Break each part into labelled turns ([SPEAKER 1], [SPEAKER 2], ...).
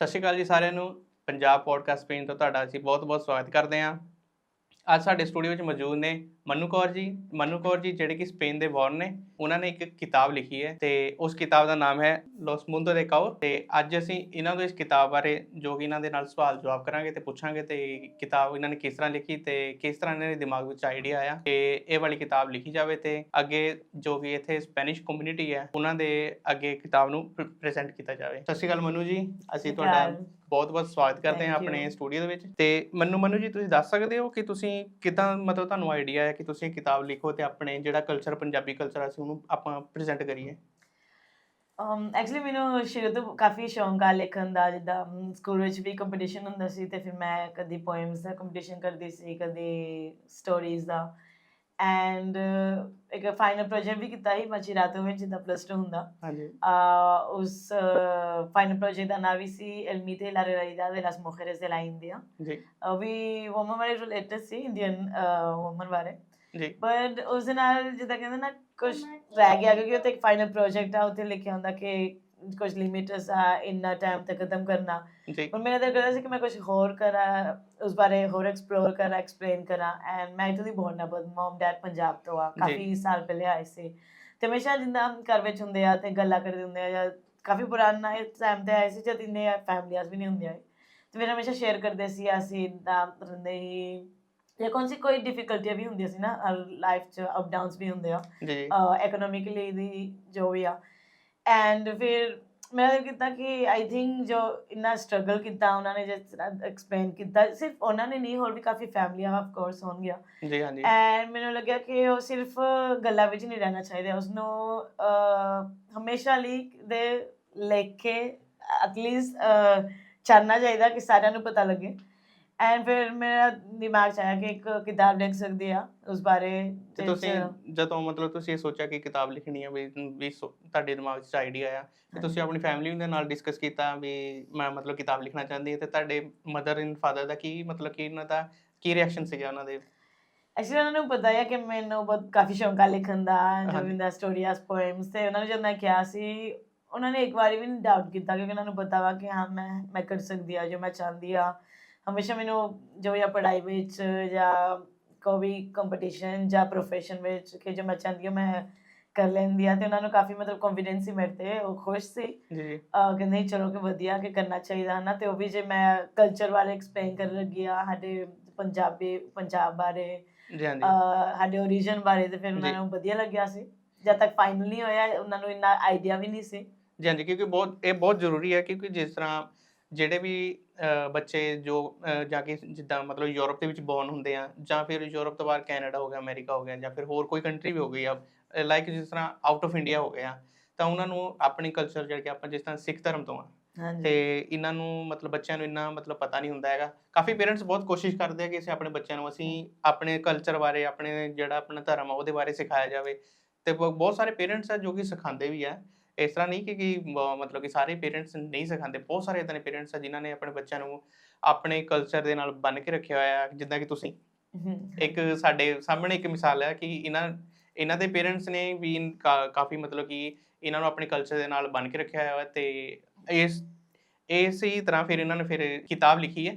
[SPEAKER 1] ਸਤਿ ਸ਼੍ਰੀ ਅਕਾਲ ਜੀ ਸਾਰਿਆਂ ਨੂੰ। ਪੰਜਾਬ ਪੋਡਕਾਸਟ ਪੇਨ ਤੋਂ ਤੁਹਾਡਾ ਅਸੀਂ ਬਹੁਤ-ਬਹੁਤ ਸਵਾਗਤ ਕਰਦੇ ਹਾਂ। ਅੱਜ ਸਾਡੇ ਸਟੂਡੀਓ ਵਿੱਚ ਮੌਜੂਦ ਨੇ ਮਨੂ ਕੌਰ ਜੀ। ਮਨੂ ਕੌਰ ਜੀ ਜਿਹੜੇ ਕਿ ਸਪੇਨ ਦੇ ਬੌਰਨ ਨੇ ਉਹਨਾਂ ਨੇ ਇੱਕ ਕਿਤਾਬ ਲਿਖੀ ਹੈ ਤੇ ਉਸ ਕਿਤਾਬ ਦਾ ਨਾਮ ਹੈ ਲੋਸ ਮੁੰਦੋ ਦੇ ਕਾਓ ਤੇ ਅੱਜ ਅਸੀਂ ਇਹਨਾਂ ਤੋਂ ਇਸ ਕਿਤਾਬ ਬਾਰੇ ਜੋ ਕਿ ਇਹਨਾਂ ਦੇ ਨਾਲ ਸਵਾਲ ਜਵਾਬ ਕਰਾਂਗੇ ਤੇ ਪੁੱਛਾਂਗੇ ਤੇ ਕਿਤਾਬ ਇਹਨਾਂ ਨੇ ਕਿਸ ਤਰ੍ਹਾਂ ਲਿਖੀ ਤੇ ਕਿਸ ਤਰ੍ਹਾਂ ਇਹਨਾਂ ਦੇ ਦਿਮਾਗ ਵਿੱਚ ਆਈਡੀਆ ਆਇਆ ਕਿ ਇਹ ਵਾਲੀ ਕਿਤਾਬ ਲਿਖੀ ਜਾਵੇ ਤੇ ਅੱਗੇ ਜੋ ਕਿ ਇੱਥੇ ਸਪੈਨਿਸ਼ ਕਮਿਊਨਿਟੀ ਹੈ ਉਹਨਾਂ ਦੇ ਅੱਗੇ ਕਿਤਾਬ ਨੂੰ ਪ੍ਰੈਜ਼ੈਂਟ ਕੀਤਾ ਜਾਵੇ। ਸਤਿ ਸ਼੍ਰੀ ਅਕਾਲ ਮਨੂ ਜੀ। ਅਸੀਂ ਤੁਹਾਡਾ ਬਹੁਤ ਬਹੁਤ ਸਵਾਗਤ ਕਰਦੇ ਹਾਂ ਆਪਣੇ. ਸਟੂਡੀਓ ਦੇ ਵਿੱਚ। ਤੇ ਮੈਨੂੰ ਮਨੂ ਜੀ ਤੁਸੀਂ ਦੱਸ ਸਕਦੇ ਹੋ ਕਿ ਤੁਸੀਂ ਕਿਦਾਂ ਮਤਲਬ ਤੁਹਾਨੂੰ ਆਈਡੀਆ ਹੈ ਕਿ ਤੁਸੀਂ ਇਹ ਕਿਤਾਬ ਲਿਖੋ ਤੇ ਆਪਣੇ ਜਿਹੜਾ ਕਲਚਰ ਪੰਜਾਬੀ ਕਲਚਰ ਅਸੀਂ ਉਹਨੂੰ ਆਪਾਂ ਪ੍ਰੈਜ਼ੈਂਟ ਕਰੀਏ?
[SPEAKER 2] ਅਮ ਐਕਚੁਅਲੀ ਮੈਨੂੰ ਸ਼ੁਰੂ ਤੋਂ ਕਾਫੀ ਸ਼ੌਂਕ ਆ ਲਿਖਣ ਦਾ ਜਿੱਦਾਂ ਸਕੂਲ ਵਿੱਚ ਵੀ ਕੰਪੀਟੀਸ਼ਨ ਹੁੰਦਾ ਸੀ ਤੇ ਫਿਰ ਮੈਂ ਕਦੀ ਪੋਇਮਸ ਦਾ ਕੰਪੀਟੀਸ਼ਨ ਕਰਦੀ ਸੀ ਕਦੀ ਸਟੋਰੀਜ਼ ਦਾ। ਐਂਡ ਇੱਕ ਫਾਈਨਲ ਪ੍ਰੋਜੈਕਟ ਵੀ ਕੀਤਾ ਸੀ ਮਚੀ ਰਾਤੋਂ ਵਿੱਚ ਜਿੱਦਾਂ ਪਲੱਸ 2 ਹੁੰਦਾ।
[SPEAKER 1] ਹਾਂਜੀ।
[SPEAKER 2] ਆ ਉਸ ਫਾਈਨਲ ਪ੍ਰੋਜੈਕਟ ਦਾ ਨਾਮ ਵੀ ਸੀ mito y la realidad de las mujeres de la India
[SPEAKER 1] ਜੀ।
[SPEAKER 2] ਉਹ ਵੀ woman ਬਾਰੇ ਰਿਲੇਟਡ ਸੀ ਇੰਡੀਅਨ woman ਬਾਰੇ।
[SPEAKER 1] ਜੀ।
[SPEAKER 2] ਬਟ ਉਸ ਦੇ ਨਾਲ ਜਿੱਦਾਂ ਕਹਿੰਦੇ ਨਾ ਕੁਝ ਰਹਿ ਗਿਆ ਕਿਉਂਕਿ ਉਹ ਤੇ ਇੱਕ ਫਾਈਨਲ ਪ੍ਰੋਜੈਕਟ ਆ ਉੱਥੇ ਲਿਖਿਆ ਹੁੰਦਾ ਕਿ ਕੁਝ ਲਿਮਿਟਸ ਆ ਇੰਨਾ ਟਾਈਮ ਤੱਕ ਖਤਮ ਕਰਨਾ। ਹੁਣ ਮੇਰਾ ਦਿਲ ਕਰਦਾ ਸੀ ਕਿ ਮੈਂ ਕੁਝ ਹੋਰ ਕਰਾਂ ਉਸ ਬਾਰੇ ਹੋਰ ਐਕਸਪਲੋਰ ਕਰਾਂ ਐਕਸਪਲੇਨ ਕਰਾਂ। ਐਂਡ ਮੈਂ ਇਟਲੀ ਬੋਰਨ ਆ ਬਟ ਮਮ ਡੈਡ ਪੰਜਾਬ ਤੋਂ ਆ। ਕਾਫੀ ਸਾਲ ਪਹਿਲੇ ਆਏ ਸੀ। ਤੇ ਹਮੇਸ਼ਾ ਜਿੰਦਾ ਘਰ ਵਿੱਚ ਹੁੰਦੇ ਆ ਤੇ ਗੱਲਾਂ ਕਰਦੇ ਹੁੰਦੇ ਆ ਜਾਂ ਕਾਫੀ ਪੁਰਾਣਾ ਟਾਈਮ ਤੇ ਆਏ ਸੀ ਜਦ ਇੰਨੇ ਫੈਮਲੀਆਂ ਵੀ ਨਹੀਂ ਹੁੰਦੀਆਂ ਤੇ ਫਿਰ ਹਮੇਸ਼ਾ ਸ਼ੇਅਰ ਕਰਦੇ ਸੀ ਅਸੀਂ ਇਦਾਂ ਰਹਿੰਦੇ ਹੀ ਜਾਂ ਸੀ ਕੋਈ ਡਿਫਿਕਲਟੀਆਂ ਵੀ ਹੁੰਦੀਆਂ ਸੀ ਨਾ ਲਾਈਫ 'ਚ ਅਪ ਡਾਊਨਸ ਵੀ ਹੁੰਦੇ ਆ। ਇਕਨੋਮਿਕਲੀ ਦੀ ਜੋ ਵੀ ਆ। ਐਂਡ ਫਿਰ ਮੈਂ ਇਹ ਕੀਤਾ ਕਿ ਆਈ ਥਿੰਕ ਜੋ ਇੰਨਾ ਸਟਰਗਲ ਕੀਤਾ ਉਹਨਾਂ ਨੇ ਜਿਸ ਤਰ੍ਹਾਂ ਐਕਸਪਲੇਨ ਕੀਤਾ ਸਿਰਫ ਉਹਨਾਂ ਨੇ ਨਹੀਂ ਹੋਰ ਵੀ ਕਾਫੀ ਫੈਮਲੀਆਂ ਆਫ ਕੋਰਸ ਹੋਣਗੀਆਂ
[SPEAKER 1] ਜੀ ਹਾਂਜੀ
[SPEAKER 2] ਐਂਡ ਮੈਨੂੰ ਲੱਗਿਆ ਕਿ ਉਹ ਸਿਰਫ ਗੱਲਾਂ ਵਿੱਚ ਨਹੀਂ ਰਹਿਣਾ ਚਾਹੀਦਾ ਉਸ ਨੂੰ ਹਮੇਸ਼ਾ ਲਈ ਦੇ ਲਿਖ ਕੇ ਐਟਲੀਸਟ ਚਾਹਨਾ ਚਾਹੀਦਾ ਕਿ ਸਾਰਿਆਂ ਨੂੰ ਪਤਾ ਲੱਗੇ ਐਂਡ ਫਿਰ ਮੇਰਾ ਦਿਮਾਗ 'ਚ ਆਇਆ ਕਿ ਇੱਕ ਕਿਤਾਬ ਲਿਖ ਸਕਦੀ ਆ ਉਸ ਬਾਰੇ
[SPEAKER 1] ਤੇ ਤੁਸੀਂ ਜਦੋਂ ਮਤਲਬ ਤੁਸੀਂ ਇਹ ਸੋਚਿਆ ਕਿ ਕਿਤਾਬ ਲਿਖਣੀ ਹੈ ਵੀ ਵੀ ਸੋ- ਤੁਹਾਡੇ ਦਿਮਾਗ 'ਚ ਆਈਡੀਆ ਆਇਆ ਤੇ ਤੁਸੀਂ ਆਪਣੀ ਫੈਮਿਲੀ ਦੇ ਨਾਲ ਡਿਸਕਸ ਕੀਤਾ ਵੀ ਮੈਂ ਮਤਲਬ ਕਿਤਾਬ ਲਿਖਣਾ ਚਾਹੁੰਦੀ ਹਾਂ ਤੇ ਤੁਹਾਡੇ ਮਦਰ ਇਨ ਫਾਦਰ ਦਾ ਕੀ ਮਤਲਬ ਕਿ ਇਹਨਾਂ ਦਾ ਕੀ ਰਿਐਕਸ਼ਨ ਸੀਗਾ ਉਹਨਾਂ ਦੇ?
[SPEAKER 2] ਐਕਚੁਅਲੀ ਉਹਨਾਂ ਨੂੰ ਪਤਾ ਹੈ ਕਿ ਮੈਨੂੰ ਬਹੁਤ ਕਾਫੀ ਸ਼ੌਂਕ ਆ ਲਿਖਣ ਦਾ ਜੋ
[SPEAKER 1] ਹਾਂਜੀ।
[SPEAKER 2] ਵੀ ਦਾ ਸਟੋਰੀਜ਼ ਪੋਇਮਸ ਤੇ ਉਹਨਾਂ ਨੇ ਜਦ ਮੈਂ ਕਿਹਾ ਸੀ ਉਹਨਾਂ ਨੇ ਇੱਕ ਵਾਰੀ ਵੀ ਨਹੀਂ ਡਾਊਟ ਕੀਤਾ ਕਿਉਂਕਿ ਉਹਨਾਂ ਨੂੰ ਪਤਾ ਵਾ ਕਿ ਹਾਂ ਮੈਂ ਮੈਂ ਕਰ ਸਕਦੀ ਆ ਜੋ ਮੈਂ ਚਾਹੁੰਦੀ ਆ। ਹਮੇਸ਼ਾ ਮੈਨੂੰ ਜੋ ਜਾਂ ਪੜ੍ਹਾਈ ਵਿੱਚ ਜਾਂ ਕੋਈ ਕੰਪੀਟੀਸ਼ਨ ਜਾਂ ਪ੍ਰੋਫੈਸ਼ਨ ਵਿੱਚ ਕਿ ਜੋ ਮੈਂ ਚਾਹੁੰਦੀ ਆ ਮੈਂ ਕਰ ਲੈਂਦੀ ਆ ਤੇ ਉਹਨਾਂ ਨੂੰ ਕਾਫੀ ਮਤਲਬ ਕੰਫੀਡੈਂਸ ਸੀ ਮੇਰੇ ਤੇ ਉਹ ਖੁਸ਼ ਸੀ।
[SPEAKER 1] ਜੀ।
[SPEAKER 2] ਕਿ ਨਹੀਂ ਚਲੋ ਕਿ ਵਧੀਆ ਕਿ ਕਰਨਾ ਚਾਹੀਦਾ ਨਾ ਤੇ ਉਹ ਵੀ ਜੇ ਮੈਂ ਕਲਚਰ ਬਾਰੇ ਐਕਸਪਲੇਨ ਕਰਨ ਲੱਗੀ ਆ ਸਾਡੇ ਪੰਜਾਬੀ ਪੰਜਾਬ ਬਾਰੇ
[SPEAKER 1] ਜੀ ਹਾਂਜੀ।
[SPEAKER 2] ਸਾਡੇ ਓਰੀਜਨ ਬਾਰੇ ਤੇ ਫਿਰ ਉਹਨਾਂ। ਨੂੰ ਵਧੀਆ ਲੱਗਿਆ ਸੀ। ਜਦ ਤੱਕ ਫਾਈਨਲ ਨਹੀਂ ਹੋਇਆ ਉਹਨਾਂ ਨੂੰ ਇੰਨਾ ਆਈਡੀਆ ਵੀ ਨਹੀਂ ਸੀ।
[SPEAKER 1] ਜੀ ਹਾਂਜੀ ਕਿਉਂਕਿ ਬਹੁਤ ਇਹ ਬਹੁਤ ਜ਼ਰੂਰੀ ਹੈ ਕਿਉਂਕਿ ਜਿਸ ਤਰ੍ਹਾਂ ਜਿਹੜੇ ਵੀ ਬੱਚੇ ਜੋ ਜਾ ਕੇ ਜਿੱਦਾਂ ਮਤਲਬ ਯੂਰਪ ਦੇ ਵਿੱਚ ਬੌਰਨ ਹੁੰਦੇ ਆ ਜਾਂ ਫਿਰ ਯੂਰਪ ਤੋਂ ਬਾਹਰ ਕੈਨੇਡਾ ਹੋ ਗਿਆ ਅਮਰੀਕਾ ਹੋ ਗਿਆ ਜਾਂ ਫਿਰ ਹੋਰ ਕੋਈ ਕੰਟਰੀ ਵੀ ਹੋ ਗਈ ਆ ਲਾਈਕ ਜਿਸ ਤਰ੍ਹਾਂ ਆਊਟ ਆਫ ਇੰਡੀਆ ਹੋ ਗਿਆ ਤਾਂ ਉਹਨਾਂ ਨੂੰ ਆਪਣੀ ਕਲਚਰ ਜਿਹੜਾ ਕਿ ਆਪਾਂ ਜਿਸ ਤਰ੍ਹਾਂ ਸਿੱਖ ਧਰਮ ਤੋਂ ਆ ਤੇ ਇਹਨਾਂ ਨੂੰ ਮਤਲਬ ਬੱਚਿਆਂ ਨੂੰ ਇੰਨਾ ਮਤਲਬ ਪਤਾ ਨਹੀਂ ਹੁੰਦਾ ਹੈਗਾ। ਕਾਫੀ ਪੇਰੈਂਟਸ ਬਹੁਤ ਕੋਸ਼ਿਸ਼ ਕਰਦੇ ਆ ਕਿ ਅਸੀਂ ਆਪਣੇ ਬੱਚਿਆਂ ਨੂੰ ਅਸੀਂ ਆਪਣੇ ਕਲਚਰ ਬਾਰੇ ਆਪਣੇ ਜਿਹੜਾ ਆਪਣਾ ਧਰਮ ਆ ਉਹਦੇ ਬਾਰੇ ਸਿਖਾਇਆ ਜਾਵੇ ਤੇ ਬਹੁ- ਬਹੁਤ ਸਾਰੇ ਪੇਰੈਂਟਸ ਆ ਜੋ ਕਿ ਸਿਖਾਉਂਦੇ ਵੀ ਆ ਇਸ ਤਰ੍ਹਾਂ ਨਹੀਂ ਕਿ ਕਿ ਮਤਲਬ ਕਿ ਸਾਰੇ ਪੇਰੈਂਟਸ ਨਹੀਂ ਸਿਖਾਉਂਦੇ। ਬਹੁਤ ਸਾਰੇ ਇਦਾਂ ਦੇ ਪੇਰੈਂਟਸ ਆ ਜਿਨ੍ਹਾਂ ਨੇ ਆਪਣੇ ਬੱਚਿਆਂ ਨੂੰ ਆਪਣੇ ਕਲਚਰ ਦੇ ਨਾਲ ਬੰਨ ਕੇ ਰੱਖਿਆ ਹੋਇਆ ਹੈ। ਜਿੱਦਾਂ ਕਿ ਤੁਸੀਂ ਇੱਕ ਸਾਡੇ ਸਾਹਮਣੇ ਇੱਕ ਮਿਸਾਲ ਹੈ ਕਿ ਇਹਨਾਂ ਇਹਨਾਂ ਦੇ ਪੇਰੈਂਟਸ ਨੇ ਵੀ ਕਾਫੀ ਮਤਲਬ ਕਿ ਇਹਨਾਂ ਨੂੰ ਆਪਣੇ ਕਲਚਰ ਦੇ ਨਾਲ ਬੰਨ ਕੇ ਰੱਖਿਆ ਹੋਇਆ ਹੈ ਤੇ ਇਸ ਇਸੇ ਤਰ੍ਹਾਂ ਫਿਰ ਇਹਨਾਂ ਨੇ ਫਿਰ ਕਿਤਾਬ ਲਿਖੀ ਹੈ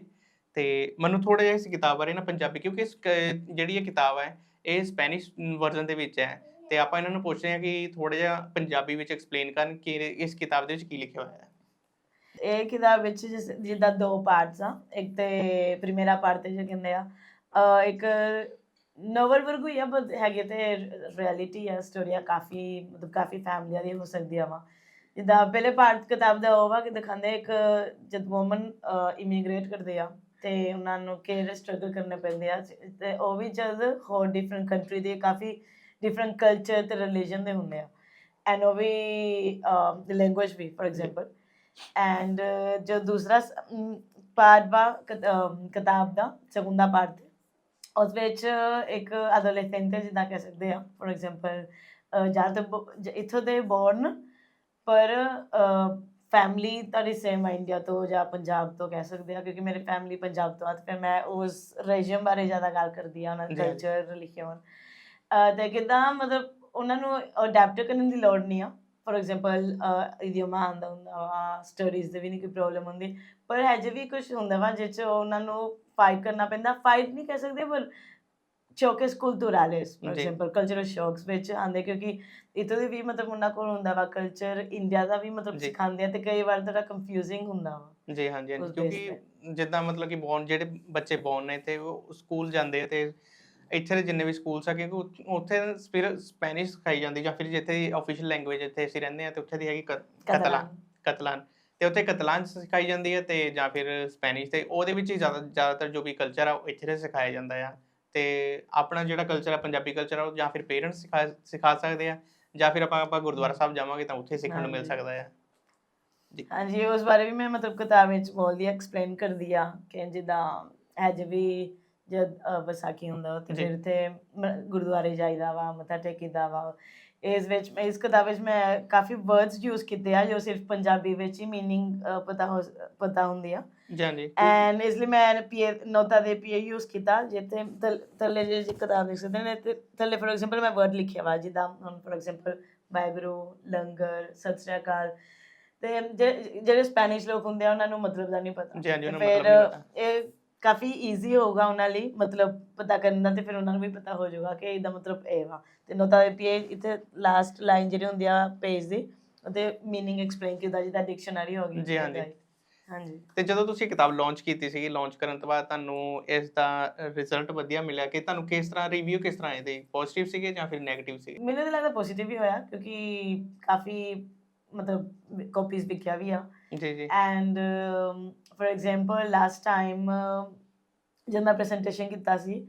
[SPEAKER 1] ਤੇ ਮੈਨੂੰ ਥੋੜਾ ਜਿਹਾ ਇਸ ਕਿਤਾਬ ਬਾਰੇ ਨਾ ਪੰਜਾਬੀ ਕਿਉਂਕਿ ਇਸ ਜਿਹੜੀ ਇਹ ਕਿਤਾਬ ਹੈ ਇਹ ਸਪੈਨਿਸ਼ ਵਰਜ਼ਨ ਦੇ ਵਿੱਚ ਹੈ। ਤੇ ਆਪਾਂ ਇਹਨਾਂ ਨੂੰ ਪੁੱਛ ਰਹੇ ਹਾਂ ਕਿ ਥੋੜਾ ਜਿਹਾ ਪੰਜਾਬੀ ਵਿੱਚ ਐਕਸਪਲੇਨ ਕਰਨ ਕਿ ਇਸ ਕਿਤਾਬ ਦੇ ਵਿੱਚ ਕੀ ਲਿਖਿਆ ਹੋਇਆ ਹੈ।
[SPEAKER 2] ਇਹ ਕਿਤਾਬ ਵਿੱਚ ਜਿਸ- ਜਿੱਦਾਂ ਦੋ ਪਾਰਟਸ ਆ, ਇੱਕ ਤੇ ਪ੍ਰੀਮੇਰਾ ਪਾਰਟ ਤੇ ਜੋ ਕਹਿੰਦੇ ਆ, ਅਹ ਇੱਕ ਨੋਵਲ ਵਰਗੂ ਹੀ ਆ ਬਟ ਹੈਗੇ ਤੇ ਰਿਐਲਿਟੀ ਆ ਸਟੋਰੀਆਂ ਕਾਫੀ, ਮਤਲਬ ਕਾਫੀ ਫੈਮਲੀਆਂ ਦੀ ਹੋ ਸਕਦੀਆਂ ਵਾ। ਜਿੱਦਾਂ ਪਹਿਲੇ ਪਾਰਟ ਕਿਤਾਬ ਦਾ ਉਹ ਵਾ ਕਿ ਦਿਖਾਉਂਦੇ ਇੱਕ ਜਦ ਵੂਮਨ ਇਮੀਗ੍ਰੇਟ ਕਰਦੇ ਆ ਤੇ ਉਹਨਾਂ ਨੂੰ ਕਿਹੜੇ ਸਟਰਗਲ ਕਰਨੇ ਪੈਂਦੇ ਆ, ਤੇ ਉਹ ਵੀ ਜਦ ਹੋਰ ਡਿਫਰੈਂਟ ਕੰਟਰੀ ਦੇ ਕਾਫੀ ਡਿਫਰੈਂਟ ਕਲਚਰ ਤੇ ਰਿਲੀਜਨ ਦੇ ਹੁੰਦੇ ਆ। ਐਂਡ ਉਹ ਵੀ ਲੈਂਗੁਏਜ ਵੀ ਫॉर ਐਗਜ਼ਾਮਪਲ ਐਂਡ ਜੋ ਦੂਸਰਾ ਪਾਰਟ ਵਾ ਕਿਤ- ਅਮ, ਕਿਤਾਬ ਦਾ segunda parte ਉਸ ਵਿੱਚ ਇੱਕ adolescente ਜਿੱਦਾਂ ਕਹਿ ਸਕਦੇ ਆ। ਫॉर ਐਗਜ਼ਾਮਪਲ ਜਾਂ ਤਾਂ ਬ- ਜ- ਇੱਥੋਂ ਦੇ ਬੋਰਨ ਪਰ ਫੈਮਿਲੀ ਤੁਹਾਡੀ ਸੇਮ ਇੰਡੀਆ ਤੋਂ ਜਾਂ ਪੰਜਾਬ ਤੋਂ ਕਹਿ ਸਕਦੇ ਆ ਕਿਉਂਕਿ ਮੇਰੀ ਫੈਮਿਲੀ ਪੰਜਾਬ ਤੋਂ ਆ ਤੇ ਫਿਰ ਮੈਂ ਉਸ ਰੀਜਨ ਬਾਰੇ ਜ਼ਿਆਦਾ ਗੱਲ ਕਰਦੀ ਆ ਉਹਨਾਂ ਦਾ
[SPEAKER 1] ਜੀ, ਜੀ।
[SPEAKER 2] ਤੇ ਕਿਦਾਂ ਮਤਲਬ ਉਹਨਾਂ ਨੂੰ ਅਡੈਪਟ ਕਰਨ ਦੀ ਲੋੜ ਨਹੀਂ ਆ। ਫੋਰ ਐਗਜ਼ਾਮਪਲ ਇਡੀਓਮਾ ਆਉਂਦਾ ਹੁੰਦਾ ਵਾ ਸਟੱਡੀਜ਼ ਦੇ ਵੀ ਨਹੀਂ ਕੋਈ ਪ੍ਰੋਬਲਮ ਹੁੰਦੀ। ਪਰ ਹਜੇ ਵੀ ਕੁਝ ਹੁੰਦਾ ਵਾ ਜਿਹ 'ਚ ਉਹਨਾਂ ਨੂੰ ਫਾਈਟ ਕਰਨਾ ਪੈਂਦਾ। ਫਾਈਟ ਨਹੀਂ ਕਹਿ ਸਕਦੇ ਪਰ ਸ਼ੌਕਸ ਕੁਲਟੂਰales ਫੋਰ। ਐਗਜ਼ਾਮਪਲ ਕਲਚਰਲ ਸ਼ੌਕਸ ਵਿੱਚ ਆਉਂਦੇ ਕਿਉਂਕਿ ਇਤੋਂ ਦੇ ਵੀ ਮਤਲਬ ਉਹਨਾਂ ਕੋਲ ਹੁੰਦਾ ਵਾ ਕਲਚਰ ਇੰਡੀਆ ਦਾ ਵੀ ਮਤਲਬ। ਸਿਖਾਉਂਦੇ ਆ ਤੇ ਕਈ ਵਾਰ ਥੋੜਾ ਕੰਫਿਊਜ਼ਿੰਗ ਹੁੰਦਾ ਵਾ।
[SPEAKER 1] ਜੀ ਹਾਂਜੀ ਕਿਉਂਕਿ ਜਿੱਦਾਂ ਮਤਲਬ ਕਿ ਬੌਨ ਜਿਹੜੇ ਬੱਚੇ ਬੌਨ ਨੇ ਤੇ ਉਹ ਸਕੂਲ ਜਾਂਦੇ ਤੇ ਇੱਥੇ ਦੇ ਜਿੰਨੇ ਵੀ ਸਕੂਲਸ ਆ ਕਿਉਂਕਿ ਉੱਥ- ਫਿਰ ਸਪੈਨਿਸ਼ ਸਿਖਾਈ ਜਾਂਦੀ ਜਾਂ ਫਿਰ ਜਿੱਥੇ ਦੀ ਆਫੀਸ਼ੀਅਲ ਲੈਂਗੁਏਜ ਜਿੱਥੇ ਅਸੀਂ ਰਹਿੰਦੇ ਆ ਤੇ ਉੱਥੇ ਦੀ ਹੈਗੀ ਕਤਲਾਨ। ਕਤਲਾਨ ਤੇ ਉੱਥੇ ਕਤਲਾਨ ਸਿਖਾਈ ਜਾਂਦੀ ਹੈ ਤੇ ਜਾਂ ਫਿਰ ਸਪੈਨਿਸ਼ ਤੇ ਉਹਦੇ ਵਿੱਚ ਹੀ ਜ਼ਿਆਦਾ ਜ਼ਿਆਦਾਤਰ ਜੋ ਵੀ ਕਲਚਰ ਆ ਉਹ ਇੱਥੇ ਦੇ ਸਿਖਾਇਆ ਜਾਂਦਾ ਆ। ਤੇ ਆਪਣਾ ਜਿਹੜਾ ਕਲਚਰ ਆ ਪੰਜਾਬੀ ਕਲਚਰ ਆ ਉਹ ਜਾਂ ਫਿਰ ਪੇਰੈਂਟਸ ਸਿਖਾ ਸਿਖਾ ਸਕਦੇ ਆ ਜਾਂ ਫਿਰ ਆਪਾਂ ਆਪਾਂ ਗੁਰਦੁਆਰਾ ਸਾਹਿਬ ਜਾਵਾਂਗੇ ਤਾਂ ਉੱਥੇ ਸਿੱਖਣ ਨੂੰ ਮਿਲ। ਸਕਦਾ ਆ।
[SPEAKER 2] ਹਾਂਜੀ ਉਸ ਬਾਰੇ ਵੀ ਮੈਂ ਮਤਲਬ ਕਿਤਾਬ ਵਿੱਚ ਬੋਲਦੀ ਆ ਐਕਸਪਲੇਨ ਕਰਦੀ ਆ ਕਿ ਜਿੱਦਾਂ ਅੱਜ ਵੀ ਜਦ ਅ, ਵਿਸਾਖੀ ਹੁੰਦਾ ਤੇ
[SPEAKER 1] ਜੀ।
[SPEAKER 2] ਫਿਰ ਤੇ ਮ- ਗੁਰਦੁਆਰੇ ਜਾਈਦਾ ਵਾ ਮੱਥਾ ਟੇਕੀਦਾ ਵਾ ਇਸ ਵਿੱਚ ਮੈਂ ਇਸ ਕਿਤਾਬ ਵਿੱਚ ਮੈਂ ਕਾਫੀ ਵਰਡਸ ਯੂਜ਼ ਕੀਤੇ ਆ ਜੋ ਸਿਰਫ ਪੰਜਾਬੀ ਵਿੱਚ ਹੀ मीनिंग ਪਤਾ ਹੋ ਪਤਾ ਹੁੰਦੀ ਆ
[SPEAKER 1] ਜੀ ਹਾਂਜੀ
[SPEAKER 2] ਐਂਡ ਇਸ ਲਈ ਮੈਂ ਪੀਏ ਨੋਤਾ ਦੇ ਪੀਏ ਯੂਜ਼ ਕੀਤਾ ਜਿੱਥੇ ਥੱਲ- ਥੱਲੇ ਜੇ ਜੇ ਕਿਤਾਬ ਦੇਖ ਸਕਦੇ ਨੇ ਤੇ ਥੱਲੇ ਫੋਰ ਐਗਜ਼ਾਮਪਲ ਮੈਂ ਵਰਡ ਲਿਖਿਆ ਵਾ ਜਿੱਦਾਂ ਹੁਣ ਫੋਰ ਐਗਜ਼ਾਮਪਲ ਵਾਹਿਗੁਰੂ ਲੰਗਰ ਸਤਿ ਸ੍ਰੀ ਅਕਾਲ ਤੇ ਜੇ- ਜਿਹੜੇ ਸਪੈਨਿਸ਼ ਲੋਕ ਹੁੰਦੇ ਆ ਉਹਨਾਂ ਨੂੰ ਮਤਲਬ ਦਾ ਨਹੀਂ ਪਤਾ
[SPEAKER 1] ਜੀ ਹਾਂਜੀ
[SPEAKER 2] ਤੇ
[SPEAKER 1] ਉਹਨਾਂ ਨੂੰ
[SPEAKER 2] ਫਿਰ
[SPEAKER 1] ਮਤਲਬ ਨਹੀਂ ਪਤਾ
[SPEAKER 2] ਇਹ ਕਾਫੀ ਈਜ਼ੀ ਹੋਊਗਾ ਉਹਨਾਂ ਲਈ ਮਤਲਬ ਪਤਾ ਕਰਨ ਦਾ ਤੇ ਫਿਰ ਉਹਨਾਂ ਨੂੰ ਵੀ ਪਤਾ ਹੋ ਜਾਊਗਾ ਇਹਦਾ ਮਤਲਬ ਇਹ ਵਾ। ਤੇ ਨੋਤਾ ਇਹ ਇੱਥੇ ਲਾਸਟ ਲਾਈਨ ਜਿਹੜੀ ਹੁੰਦੀ ਆ ਪੇਜ ਦੀ ਉਹਦੇ मीनिंग ਐਕਸਪਲੇਨ ਕੀਤਾ ਜਿੱਦਾਂ ਡਿਕਸ਼ਨਰੀ ਹੋ ਗਈ
[SPEAKER 1] ਜੀ ਹਾਂਜੀ।
[SPEAKER 2] ਹਾਂਜੀ।
[SPEAKER 1] ਤੇ ਜਦੋਂ ਤੁਸੀਂ ਕਿਤਾਬ ਲਾਂਚ ਕੀਤੀ ਸੀ ਲਾਂਚ ਕਰਨ ਤੋਂ ਬਾਅਦ ਤੁਹਾਨੂੰ ਇਸ ਦਾ ਰਿਜ਼ਲਟ ਵਧੀਆ ਮਿਲਿਆ ਕਿ ਤੁਹਾਨੂੰ ਕਿਸ ਤਰ੍ਹਾਂ ਰਿਵਿਊ ਕਿਸ ਤਰ੍ਹਾਂ ਆਏ ਦੇ ਪੋਜ਼ਿਟਿਵ ਸੀਗੇ ਜਾਂ ਫਿਰ ਨੈਗੇਟਿਵ ਸੀਗੇ?
[SPEAKER 2] ਮੈਨੂੰ ਤਾਂ ਲੱਗਦਾ ਪੋਜ਼ਿਟਿਵ ਹੀ ਹੋਇਆ ਕਿਉਂਕਿ ਕਾਫੀ ਮਤਲਬ ਕਾਪੀਜ਼ ਵਿਕਿਆ ਵੀ ਆ।
[SPEAKER 1] ਜੀ ਜੀ।
[SPEAKER 2] And for example last time ਜਦ ਮੈਂ ਪ੍ਰੈਜੈਂਟੇਸ਼ਨ ਕੀਤਾ ਸੀ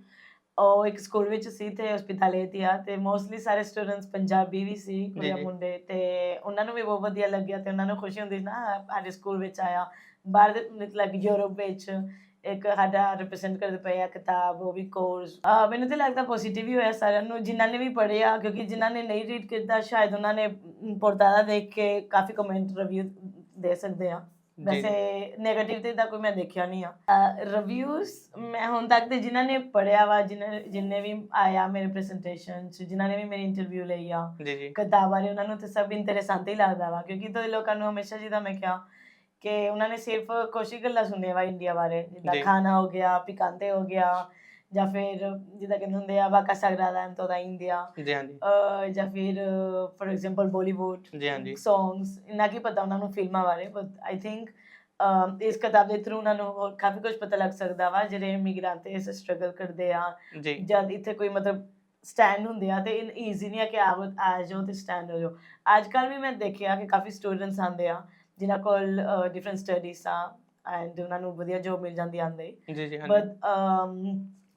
[SPEAKER 2] ਉਹ ਇੱਕ ਸਕੂਲ ਵਿੱਚ ਸੀ ਤੇ ਹਸਪੀਟਲੇ ਤੇ ਆ ਤੇ ਮੋਸਟਲੀ ਸਾਰੇ ਸਟੂਡੈਂਟਸ ਪੰਜਾਬੀ ਵੀ ਸੀ ਕੁੜੀਆਂ। ਮੁੰਡੇ ਤੇ ਉਹਨਾਂ ਨੂੰ ਵੀ ਬਹੁਤ ਵਧੀਆ ਲੱਗਿਆ ਤੇ ਉਹਨਾਂ ਨੂੰ ਖੁਸ਼ੀ ਹੁੰਦੀ ਨਾ ਸਾਡੇ ਸਕੂਲ ਵਿੱਚ ਆਇਆ। ਬਾਹਰ ਦੇ ਮਤਲਬ ਯੂਰਪ ਵਿੱਚ ਇੱਕ ਸਾਡਾ ਰਿਪਰੈਜ਼ੈਂਟ ਕਰਦੇ ਪਏ ਆ ਕਿਤਾਬ ਉਹ ਵੀ ਕੋਰਸ ਮੈਨੂੰ ਤਾਂ ਲੱਗਦਾ ਪੋਜ਼ਿਟਿਵ ਹੀ ਹੋਇਆ ਸਾਰਿਆਂ ਨੂੰ ਜਿਨ੍ਹਾਂ ਨੇ ਵੀ ਪੜ੍ਹਿਆ ਕਿਉਂਕਿ ਜਿਨ੍ਹਾਂ ਨੇ ਨਹੀਂ ਰੀਡ ਕੀਤਾ ਸ਼ਾਇਦ ਉਹਨਾਂ ਨੇ ਪੋਰਟਾਲਾ ਦੇਖ ਕੇ ਕਾਫੀ ਕਮੈਂਟ ਰਿਵਿਊ ਦੇ ਸਕਦੇ ਆ। ਵੈਸੇ 네ਗੇਟਿਵ ਤੇ ਤਾਂ ਕੋਈ ਮੈਂ ਦੇਖਿਆ ਨਹੀਂ ਆ ਰਿਵਿਊਜ਼ ਮੈਂ ਹੁਣ ਤੱਕ ਤੇ ਜਿਨ੍ਹਾਂ ਨੇ ਪੜਿਆ ਵਾ ਜਿਨ੍ਹਾਂ ਜਿੰਨੇ ਵੀ ਆਇਆ ਮੇਰੇ ਪ੍ਰੈਜੈਂਟੇਸ਼ਨ ਚ ਜਿਨ੍ਹਾਂ ਨੇ ਵੀ ਮੇਰੀ ਇੰਟਰਵਿਊ ਲਈ ਆ
[SPEAKER 1] ਜੀ ਜੀ
[SPEAKER 2] ਕਿਤਾਬ ਬਾਰੇ ਉਹਨਾਂ ਨੂੰ ਤੇ ਸਭ ਇੰਟਰੇਸੈਂਟ ਹੀ ਲੱਗਦਾ ਵਾ ਕਿਉਂਕਿ ਤਾਂ ਲੋਕਾਂ ਨੂੰ ਹਮੇਸ਼ਾ ਜਿੱਦਾਂ ਮੈਂ ਕਿਹਾ ਕਿ ਉਹਨਾਂ ਨੇ ਸਿਰਫ ਹੀ ਗੱਲਾਂ ਸੁਣੀਆਂ ਵਾ ਇੰਡੀਆ ਬਾਰੇ ਜਿੱਦਾਂ। ਖਾਣਾ ਹੋ ਗਿਆ ਪਿਕਾਂਤੇ ਹੋ ਗਿਆ ਜਾਂ ਫਿਰ ਜਿੱਦਾਂ ਕਹਿੰਦੇ ਹੁੰਦੇ ਆ ਵਾਕਾ ਸਾਗਰਾਦਾ toda ਇੰਡੀਆ।
[SPEAKER 1] ਜੀ ਹਾਂਜੀ
[SPEAKER 2] ਜਾਂ। ਫਿਰ ਫॉर ਐਗਜ਼ਾਮਪਲ ਬਾਲੀਵੁੱਡ
[SPEAKER 1] ਜੀ ਹਾਂਜੀ
[SPEAKER 2] ਸੌਂਗਸ ਇੰਨਾ ਕੀ ਪਤਾ ਉਹਨਾਂ ਨੂੰ ਫਿਲਮਾਂ ਬਾਰੇ ਬਟ ਆਈ ਥਿੰਕ ਇਸ ਕਿਤਾਬ ਦੇ ਥਰੂ ਉਹਨਾਂ ਨੂੰ ਕਾਫੀ ਕੁਝ ਪਤਾ ਲੱਗ ਸਕਦਾ ਵਾ ਜਿਹੜੇ ਇਮੀਗ੍ਰੈਂਟ ਇਸ ਸਟਰਗਲ ਕਰਦੇ ਆ। ਜਦ ਇੱਥੇ ਕੋਈ ਮਤਲਬ ਸਟੈਂਡ ਹੁੰਦੇ ਆ ਤੇ ਈਜ਼ੀ ਨਹੀਂ ਆ ਕਿ ਆਵੋ ਆ ਜਾਓ ਤੇ ਸਟੈਂਡ ਹੋ ਜਾਓ। ਅੱਜ ਕੱਲ ਵੀ ਮੈਂ ਦੇਖਿਆ ਕਿ ਕਾਫੀ ਸਟੂਡੈਂਟਸ ਆਉਂਦੇ ਆ ਜਿਨ੍ਹਾਂ ਕੋਲ ਡਿਫਰੈਂਟ ਸਟੱਡੀਜ਼ ਆ ਐਂਡ ਉਹਨਾਂ ਨੂੰ ਵਧੀਆ ਜੋਬ ਮਿਲ ਜਾਂਦੀ ਆਂਦੇ
[SPEAKER 1] ਜੀ ਜੀ
[SPEAKER 2] ਬਟ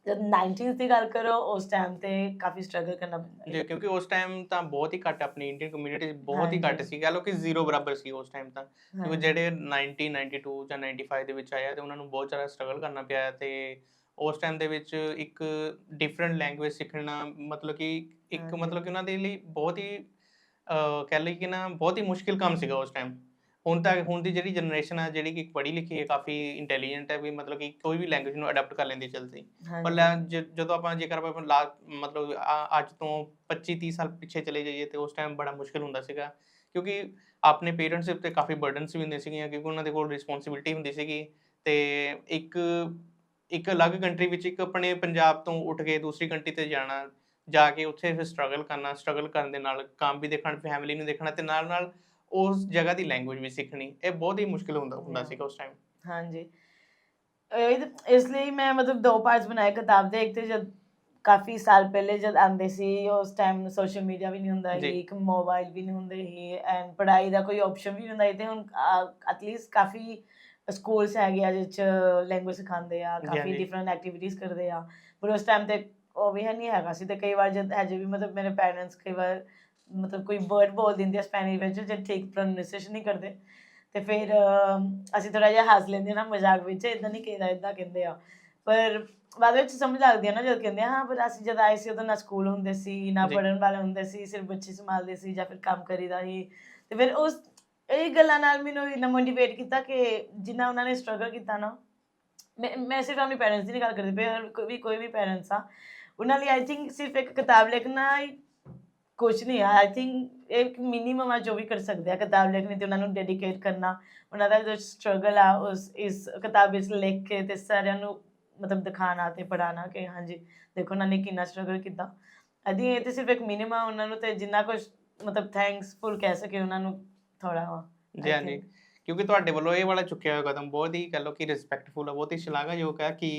[SPEAKER 2] ਜਦ 90s ਦੀ ਗੱਲ ਕਰੋ ਉਸ ਟਾਈਮ ਤੇ ਕਾਫੀ ਸਟਰਗਲ ਕਰਨਾ ਪੈਂਦਾ
[SPEAKER 1] ਜੀ ਕਿਉਂਕਿ ਉਸ ਟਾਈਮ ਤਾਂ ਬਹੁਤ ਹੀ ਘੱਟ ਆਪਣੀ ਇੰਡੀਅਨ ਕਮਿਊਨਿਟੀ ਬਹੁਤ ਹੀ ਘੱਟ। ਸੀ ਕਹ ਲਓ ਕਿ ਜ਼ੀਰੋ ਬਰਾਬਰ ਸੀ ਉਸ ਟਾਈਮ ਤਾਂ ਕਿਉਂਕਿ। ਜਿਹੜੇ 90 92 ਜਾਂ 95 ਦੇ ਵਿੱਚ ਆਇਆ ਤੇ ਉਹਨਾਂ ਨੂੰ ਬਹੁਤ ਜ਼ਿਆਦਾ ਸਟਰਗਲ ਕਰਨਾ ਪਿਆ ਤੇ ਉਸ ਟਾਈਮ ਦੇ ਵਿੱਚ ਇੱਕ ਡਿਫਰੈਂਟ ਲੈਂਗੁਏਜ ਸਿੱਖਣਾ ਮਤਲਬ ਕਿ ਇੱਕ। ਮਤਲਬ ਕਿ ਉਹਨਾਂ ਦੇ ਲਈ ਬਹੁਤ ਹੀ ਕਹਿ ਲਈ ਕਿ ਨਾ ਬਹੁਤ ਹੀ ਮੁਸ਼ਕਿਲ ਕੰਮ ਸੀਗਾ ਉਸ ਟਾਈਮ ਹੁਣ ਤੱਕ ਹੁਣ ਦੀ ਜਿਹੜੀ ਜਨਰੇਸ਼ਨ ਆ ਜਿਹੜੀ ਕਿ ਪੜ੍ਹੀ ਲਿਖੀ ਹੈ ਕਾਫੀ ਇੰਟੈਲੀਜੈਂਟ ਹੈ ਵੀ ਮਤਲਬ ਕਿ ਕੋਈ ਵੀ ਲੈਂਗੁਏਜ ਨੂੰ ਅਡਾਪਟ ਕਰ ਲੈਂਦੀ ਜਲਦੀ। ਪਰ ਜ- ਜਦੋਂ ਆਪਾਂ ਜੇਕਰ ਆਪਾਂ ਲਾ ਮਤਲਬ ਆ- ਅੱਜ ਤੋਂ 25 30 ਸਾਲ ਪਿੱਛੇ ਚਲੇ ਜਾਈਏ ਤੇ ਉਸ ਟਾਈਮ ਬੜਾ ਮੁਸ਼ਕਿਲ ਹੁੰਦਾ ਸੀਗਾ। ਕਿਉਂਕਿ ਆਪਣੇ ਪੇਰੈਂਟਸ ਉੱਤੇ ਕਾਫੀ ਬਰਡਨਸ ਵੀ ਹੁੰਦੇ ਸੀਗੀਆਂ ਕਿਉਂਕਿ ਉਹਨਾਂ ਦੇ ਕੋਲ ਰਿਸਪੌਂਸਿਬਿਲਟੀ ਹੁੰਦੀ ਸੀਗੀ ਤੇ ਇੱਕ ਇੱਕ ਅਲੱਗ ਕੰਟਰੀ ਵਿੱਚ ਇੱਕ ਆਪਣੇ ਪੰਜਾਬ ਤੋਂ ਉੱਠ ਕੇ ਦੂਸਰੀ ਕੰਟਰੀ ਤੇ ਜਾਣਾ ਜਾ ਕੇ ਉੱਥੇ ਫਿਰ ਸਟਰਗਲ ਕਰਨਾ ਸਟਰਗਲ ਕਰਨ ਦੇ ਨਾਲ ਕੰਮ ਵੀ ਦੇਖਣਾ ਫੈਮਿਲੀ ਨੂੰ ਦੇਖਣਾ ਤੇ ਨਾਲ ਨਾਲ ਉਸ ਜਗ੍ਹਾ ਦੀ ਲੈਂਗੁਏਜ ਵੀ ਸਿੱਖਣੀ ਇਹ ਬਹੁਤ ਹੀ ਮੁਸ਼ਕਿਲ ਹੁੰਦਾ ਹੁੰਦਾ. ਸੀਗਾ ਉਸ ਟਾਈਮ
[SPEAKER 2] ਹਾਂਜੀ ਇਸ ਲਈ ਮੈਂ ਮਤਲਬ ਦੋ ਪਾਰਟਸ ਬਣਾਏ ਕਿਤਾਬ ਦੇ ਇੱਕ ਤੇ ਜਦ ਕਾਫੀ ਸਾਲ ਪਹਿਲੇ ਜਦ ਆਂਦੇ ਸੀ ਉਸ ਟਾਈਮ ਸੋਸ਼ਲ ਮੀਡੀਆ ਵੀ ਨਹੀਂ ਹੁੰਦਾ। ਸੀ ਇੱਕ ਮੋਬਾਈਲ ਵੀ ਨਹੀਂ ਹੁੰਦੇ ਸੀ ਐਂਡ ਪੜ੍ਹਾਈ ਦਾ ਕੋਈ ਆਪਸ਼ਨ ਵੀ ਨਹੀਂ ਹੁੰਦਾ ਤੇ ਹੁਣ ਐਟਲੀਸਟ ਕਾਫੀ ਸਕੂਲਸ ਹੈਗੇ ਆ ਜਿਹ ਚ ਲੈਂਗੁਏਜ ਸਿਖਾਉਂਦੇ ਆ ਕਾਫੀ। ਡਿਫਰੈਂਟ ਐਕਟੀਵਿਟੀਜ਼ ਕਰਦੇ ਆ ਪਰ ਉਸ ਟਾਈਮ ਤੇ ਉਹ ਵੀ ਹੈ ਨਹੀਂ ਹੈਗਾ ਸੀ ਤੇ ਕਈ ਵਾਰ ਜਦ ਹਜੇ ਵੀ ਮਤਲਬ ਮੇਰੇ ਪੈਰੈਂਟਸ ਕਈ ਵਾਰ ਮਤਲਬ ਕੋਈ ਵਰਡ ਬੋਲ ਦਿੰਦੇ ਆ ਸਪੈਨਿਸ਼ ਵਿੱਚ ਜੇ ਠੀਕ ਪ੍ਰੋਨਾਂਸੀਏਸ਼ਨ ਨਹੀਂ ਕਰਦੇ। ਤੇ ਫਿਰ ਅਸੀਂ ਥੋੜਾ ਜਿਹਾ ਹੱਸ ਲੈਂਦੇ ਆ ਨਾ ਮਜ਼ਾਕ ਵਿੱਚ ਇਦਾਂ ਨਹੀਂ ਕਹਿੰਦਾ ਇਦਾਂ ਕਹਿੰਦੇ ਆ। ਪਰ ਬਾਅਦ ਵਿੱਚ ਸਮਝ ਲੱਗਦੀ ਆ ਨਾ ਜਦ ਕਹਿੰਦੇ ਆ ਹਾਂ ਪਰ ਅਸੀਂ ਜਦ ਆਏ ਸੀ ਉਦੋਂ ਨਾ ਸਕੂਲ ਹੁੰਦੇ ਸੀ ਨਾ। ਪੜਨ ਵਾਲੇ ਹੁੰਦੇ ਸੀ ਸਿਰਫ ਬੱਚੇ ਸੰਭਾਲਦੇ ਸੀ ਜਾਂ ਫਿਰ ਕੰਮ ਕਰੀਦਾ ਸੀ। ਤੇ ਫਿਰ ਉਸ ਇਹ ਗੱਲਾਂ ਨਾਲ ਮੈਨੂੰ ਇਹਨਾਂ ਮੋਟੀਵੇਟ ਕੀਤਾ ਕਿ ਜਿੰਨਾ ਉਹਨਾਂ ਨੇ ਸਟਰਗਲ ਕੀਤਾ ਨਾ ਮੈਂ ਮੈਂ ਸਿਰਫ ਆਪਣੇ ਪੈਰੈਂਟਸ ਦੀ ਗੱਲ ਕਰਦੀ ਪਈ ਹਰ ਕੋਈ ਵੀ ਕੋਈ ਵੀ ਪੈਰੈਂਟਸ ਆ ਉਹਨਾਂ ਲਈ ਆਈ ਥਿੰਕ ਸਿਰਫ ਇੱਕ ਕਿਤਾਬ ਲਿਖਣਾ ਹੀ ਕੁਝ ਨਹੀਂ ਆ ਆਈ ਥਿੰਕ ਇੱਕ ਮਿਨੀਮਮ ਆ ਜੋ ਵੀ ਕਰ ਸਕਦੇ ਆ ਕਿਤਾਬ ਲਿਖਣੀ ਤੇ ਉਹਨਾਂ ਨੂੰ ਡੈਡੀਕੇਟ ਕਰਨਾ ਉਹਨਾਂ ਦਾ ਜੋ ਸਟਰਗਲ ਆ ਉਸ ਇਸ ਕਿਤਾਬ ਵਿੱਚ ਲਿਖ ਕੇ ਤੇ ਸਾਰਿਆਂ ਨੂੰ ਮਤਲਬ ਦਿਖਾਣਾ ਤੇ ਪੜਾਣਾ ਕਿ ਹਾਂਜੀ ਦੇਖੋ ਉਹਨਾਂ ਨੇ ਕਿੰਨਾ ਸਟਰਗਲ ਕੀਤਾ ਅਦੀ ਇਹ ਤੇ ਸਿਰਫ ਇੱਕ ਮਿਨੀਮਮ ਉਹਨਾਂ ਨੂੰ ਤੇ ਜਿੰਨਾ ਕੁਝ ਮਤਲਬ ਥੈਂਕਸਫੁਲ ਕਹਿ ਸਕੇ ਉਹਨਾਂ ਨੂੰ ਥੋੜਾ ਵਾ
[SPEAKER 1] ਜੀ ਹਾਂਜੀ. ਕਿਉਂਕਿ ਤੁਹਾਡੇ ਵੱਲੋਂ ਇਹ ਵਾਲਾ ਚੁੱਕਿਆ ਹੋਇਆ ਕਦਮ ਬਹੁਤ ਹੀ ਕਹ ਲਓ ਕਿ ਰਿਸਪੈਕਟਫੁਲ ਹੈ ਬਹੁਤ ਹੀ ਸ਼ਲਾਘਾਯੋਗ ਹੈ ਕਿ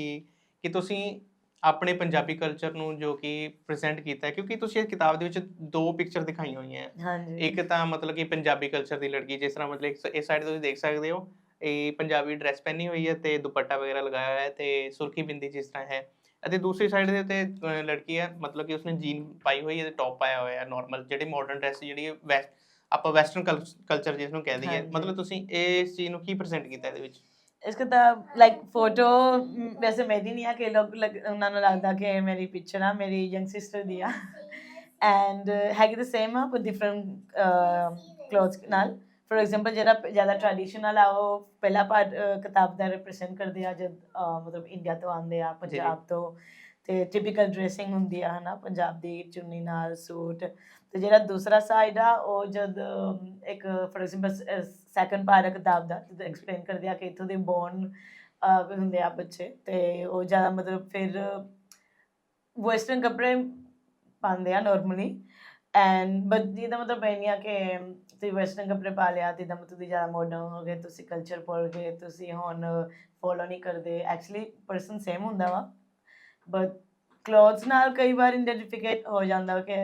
[SPEAKER 1] ਕਿ ਤੁਸੀਂ ਆਪਣੇ ਪੰਜਾਬੀ ਕਲਚਰ ਨੂੰ ਜੋ ਕਿ ਪ੍ਰੈਜ਼ੈਂਟ ਕੀਤਾ ਹੈ ਕਿਉਂਕਿ ਤੁਸੀਂ ਇਸ ਕਿਤਾਬ ਦੇ ਵਿੱਚ ਦੋ ਪਿਕਚਰ ਦਿਖਾਈਆਂ ਹੋਈਆਂ ਹੈ।
[SPEAKER 2] ਹਾਂਜੀ।
[SPEAKER 1] ਇੱਕ ਤਾਂ ਮਤਲਬ ਕਿ ਪੰਜਾਬੀ ਕਲਚਰ ਦੀ ਲੜਕੀ ਜਿਸ ਤਰ੍ਹਾਂ ਮਤਲਬ ਇਸ ਸਾਈਡ ਤੁਸੀਂ ਦੇਖ ਸਕਦੇ ਹੋ ਇਹ ਪੰਜਾਬੀ ਡਰੈਸ ਪਹਿਨੀ ਹੋਈ ਹੈ ਤੇ ਦੁਪੱਟਾ ਵਗੈਰਾ ਲਗਾਇਆ ਹੋਇਆ ਹੈ ਤੇ ਸੁਰਖੀ ਬਿੰਦੀ ਜਿਸ ਤਰ੍ਹਾਂ ਹੈ। ਅਤੇ ਦੂਸਰੀ ਸਾਈਡ ਦੇ ਉੱਤੇ ਲੜਕੀ ਹੈ ਮਤਲਬ ਕਿ ਉਸਨੇ ਜੀਨ ਪਾਈ ਹੋਈ ਹੈ ਤੇ ਟੌਪ ਪਾਇਆ ਹੋਇਆ ਹੈ ਨਾਰਮਲ ਜਿਹੜੀ ਮਾਡਰਨ ਡਰੈਸ ਜਿਹੜੀ ਵੈਸਟ ਆਪਾਂ ਵੈਸਟਰਨ ਕਲਚਰ ਜਿਸ ਨੂੰ ਕਹਿੰਦੇ ਹਾਂ। ਮਤਲਬ ਤੁਸੀਂ ਇਸ ਚੀਜ਼ ਨੂੰ ਕੀ ਪ੍ਰੈਜ਼ੈਂਟ ਕੀਤਾ ਇਹਦੇ ਵਿੱਚ?
[SPEAKER 2] ਲਾਈਕ ਫੋਟੋ ਵੈਸੇ ਮੇਰੀ ਨਹੀਂ ਆ ਕਿ ਲੋਕ ਲੱਗ- ਉਹਨਾਂ ਨੂੰ ਲੱਗਦਾ ਕਿ ਮੇਰੀ ਪਿਕਚਰ ਆ ਮੇਰੀ ਯੰਗ ਸਿਸਟਰ ਦੀ ਆ। ਐਂਡ ਹੈਗੀ ਤਾਂ ਸੇਮ ਆ ਪਰ ਡਿਫਰੈਂਟ ਕਲੋਥਸ ਨਾਲ। ਫੋਰ ਐਗਜ਼ਾਮਪਲ ਜਿਹੜਾ ਜ਼ਿਆਦਾ ਟ੍ਰੈਡੀਸ਼ਨਲ ਆ ਉਹ ਪਹਿਲਾ ਪਾਰਟ ਕਿਤਾਬ ਦਾ ਰਿਪਰੈਜ਼ੈਂਟ ਕਰਦੇ ਆ ਜਦ ਮਤਲਬ ਇੰਡੀਆ ਤੋਂ ਆਉਂਦੇ ਆ ਪੰਜਾਬ ਤੋਂ। ਤੇ ਟਿਪੀਕਲ ਡਰੈਸਿੰਗ ਹੁੰਦੀ ਆ ਹਨਾ ਪੰਜਾਬ ਦੀ ਚੁੰਨੀ ਨਾਲ ਸੂਟ ਤੇ ਜਿਹੜਾ ਦੂਸਰਾ ਸਾਈਡ ਆ, ਉਹ ਜਦ ਇੱਕ ਫੋਰ ਐਗਜ਼ਾਮਪਲ ਸੈਕੰਡ ਪਾਰਟ ਕਿਤਾਬ ਦਾ ਐਕਸਪਲੇਨ ਕਰਦੇ ਆ ਕਿ ਇੱਥੋਂ ਦੇ ਬੋਰਨ ਹੁੰਦੇ ਆ ਬੱਚੇ, ਤੇ ਉਹ ਜ਼ਿਆਦਾ ਮਤਲਬ ਫਿਰ ਵੈਸਟਰਨ ਕੱਪੜੇ ਪਾਉਂਦੇ ਆ ਨਾਰਮਲੀ ਐਂਡ ਬਟ ਇਹਦਾ ਮਤਲਬ ਇਹ ਨਹੀਂ ਆ ਕਿ ਤੁਸੀਂ ਵੈਸਟਰਨ ਕੱਪੜੇ ਪਾ ਲਿਆ, ਤੇ ਇਹਦਾ ਮਤਲਬ ਤੁਸੀਂ ਜ਼ਿਆਦਾ ਮਾਡਰਨ ਹੋ ਗਏ, ਤੁਸੀਂ ਕਲਚਰ ਭੁੱਲ ਗਏ, ਤੁਸੀਂ ਹੁਣ ਫੋਲੋ ਨਹੀਂ ਕਰਦੇ ਐਕਚੁਅਲੀ ਪਰਸਨ ਸੇਮ ਹੁੰਦਾ ਵਾ ਬਟ ਕਲੋਥਸ ਨਾਲ ਕਈ ਵਾਰ ਆਇਡੈਂਟੀਫਿਕੇਟ ਹੋ ਜਾਂਦਾ ਕਿ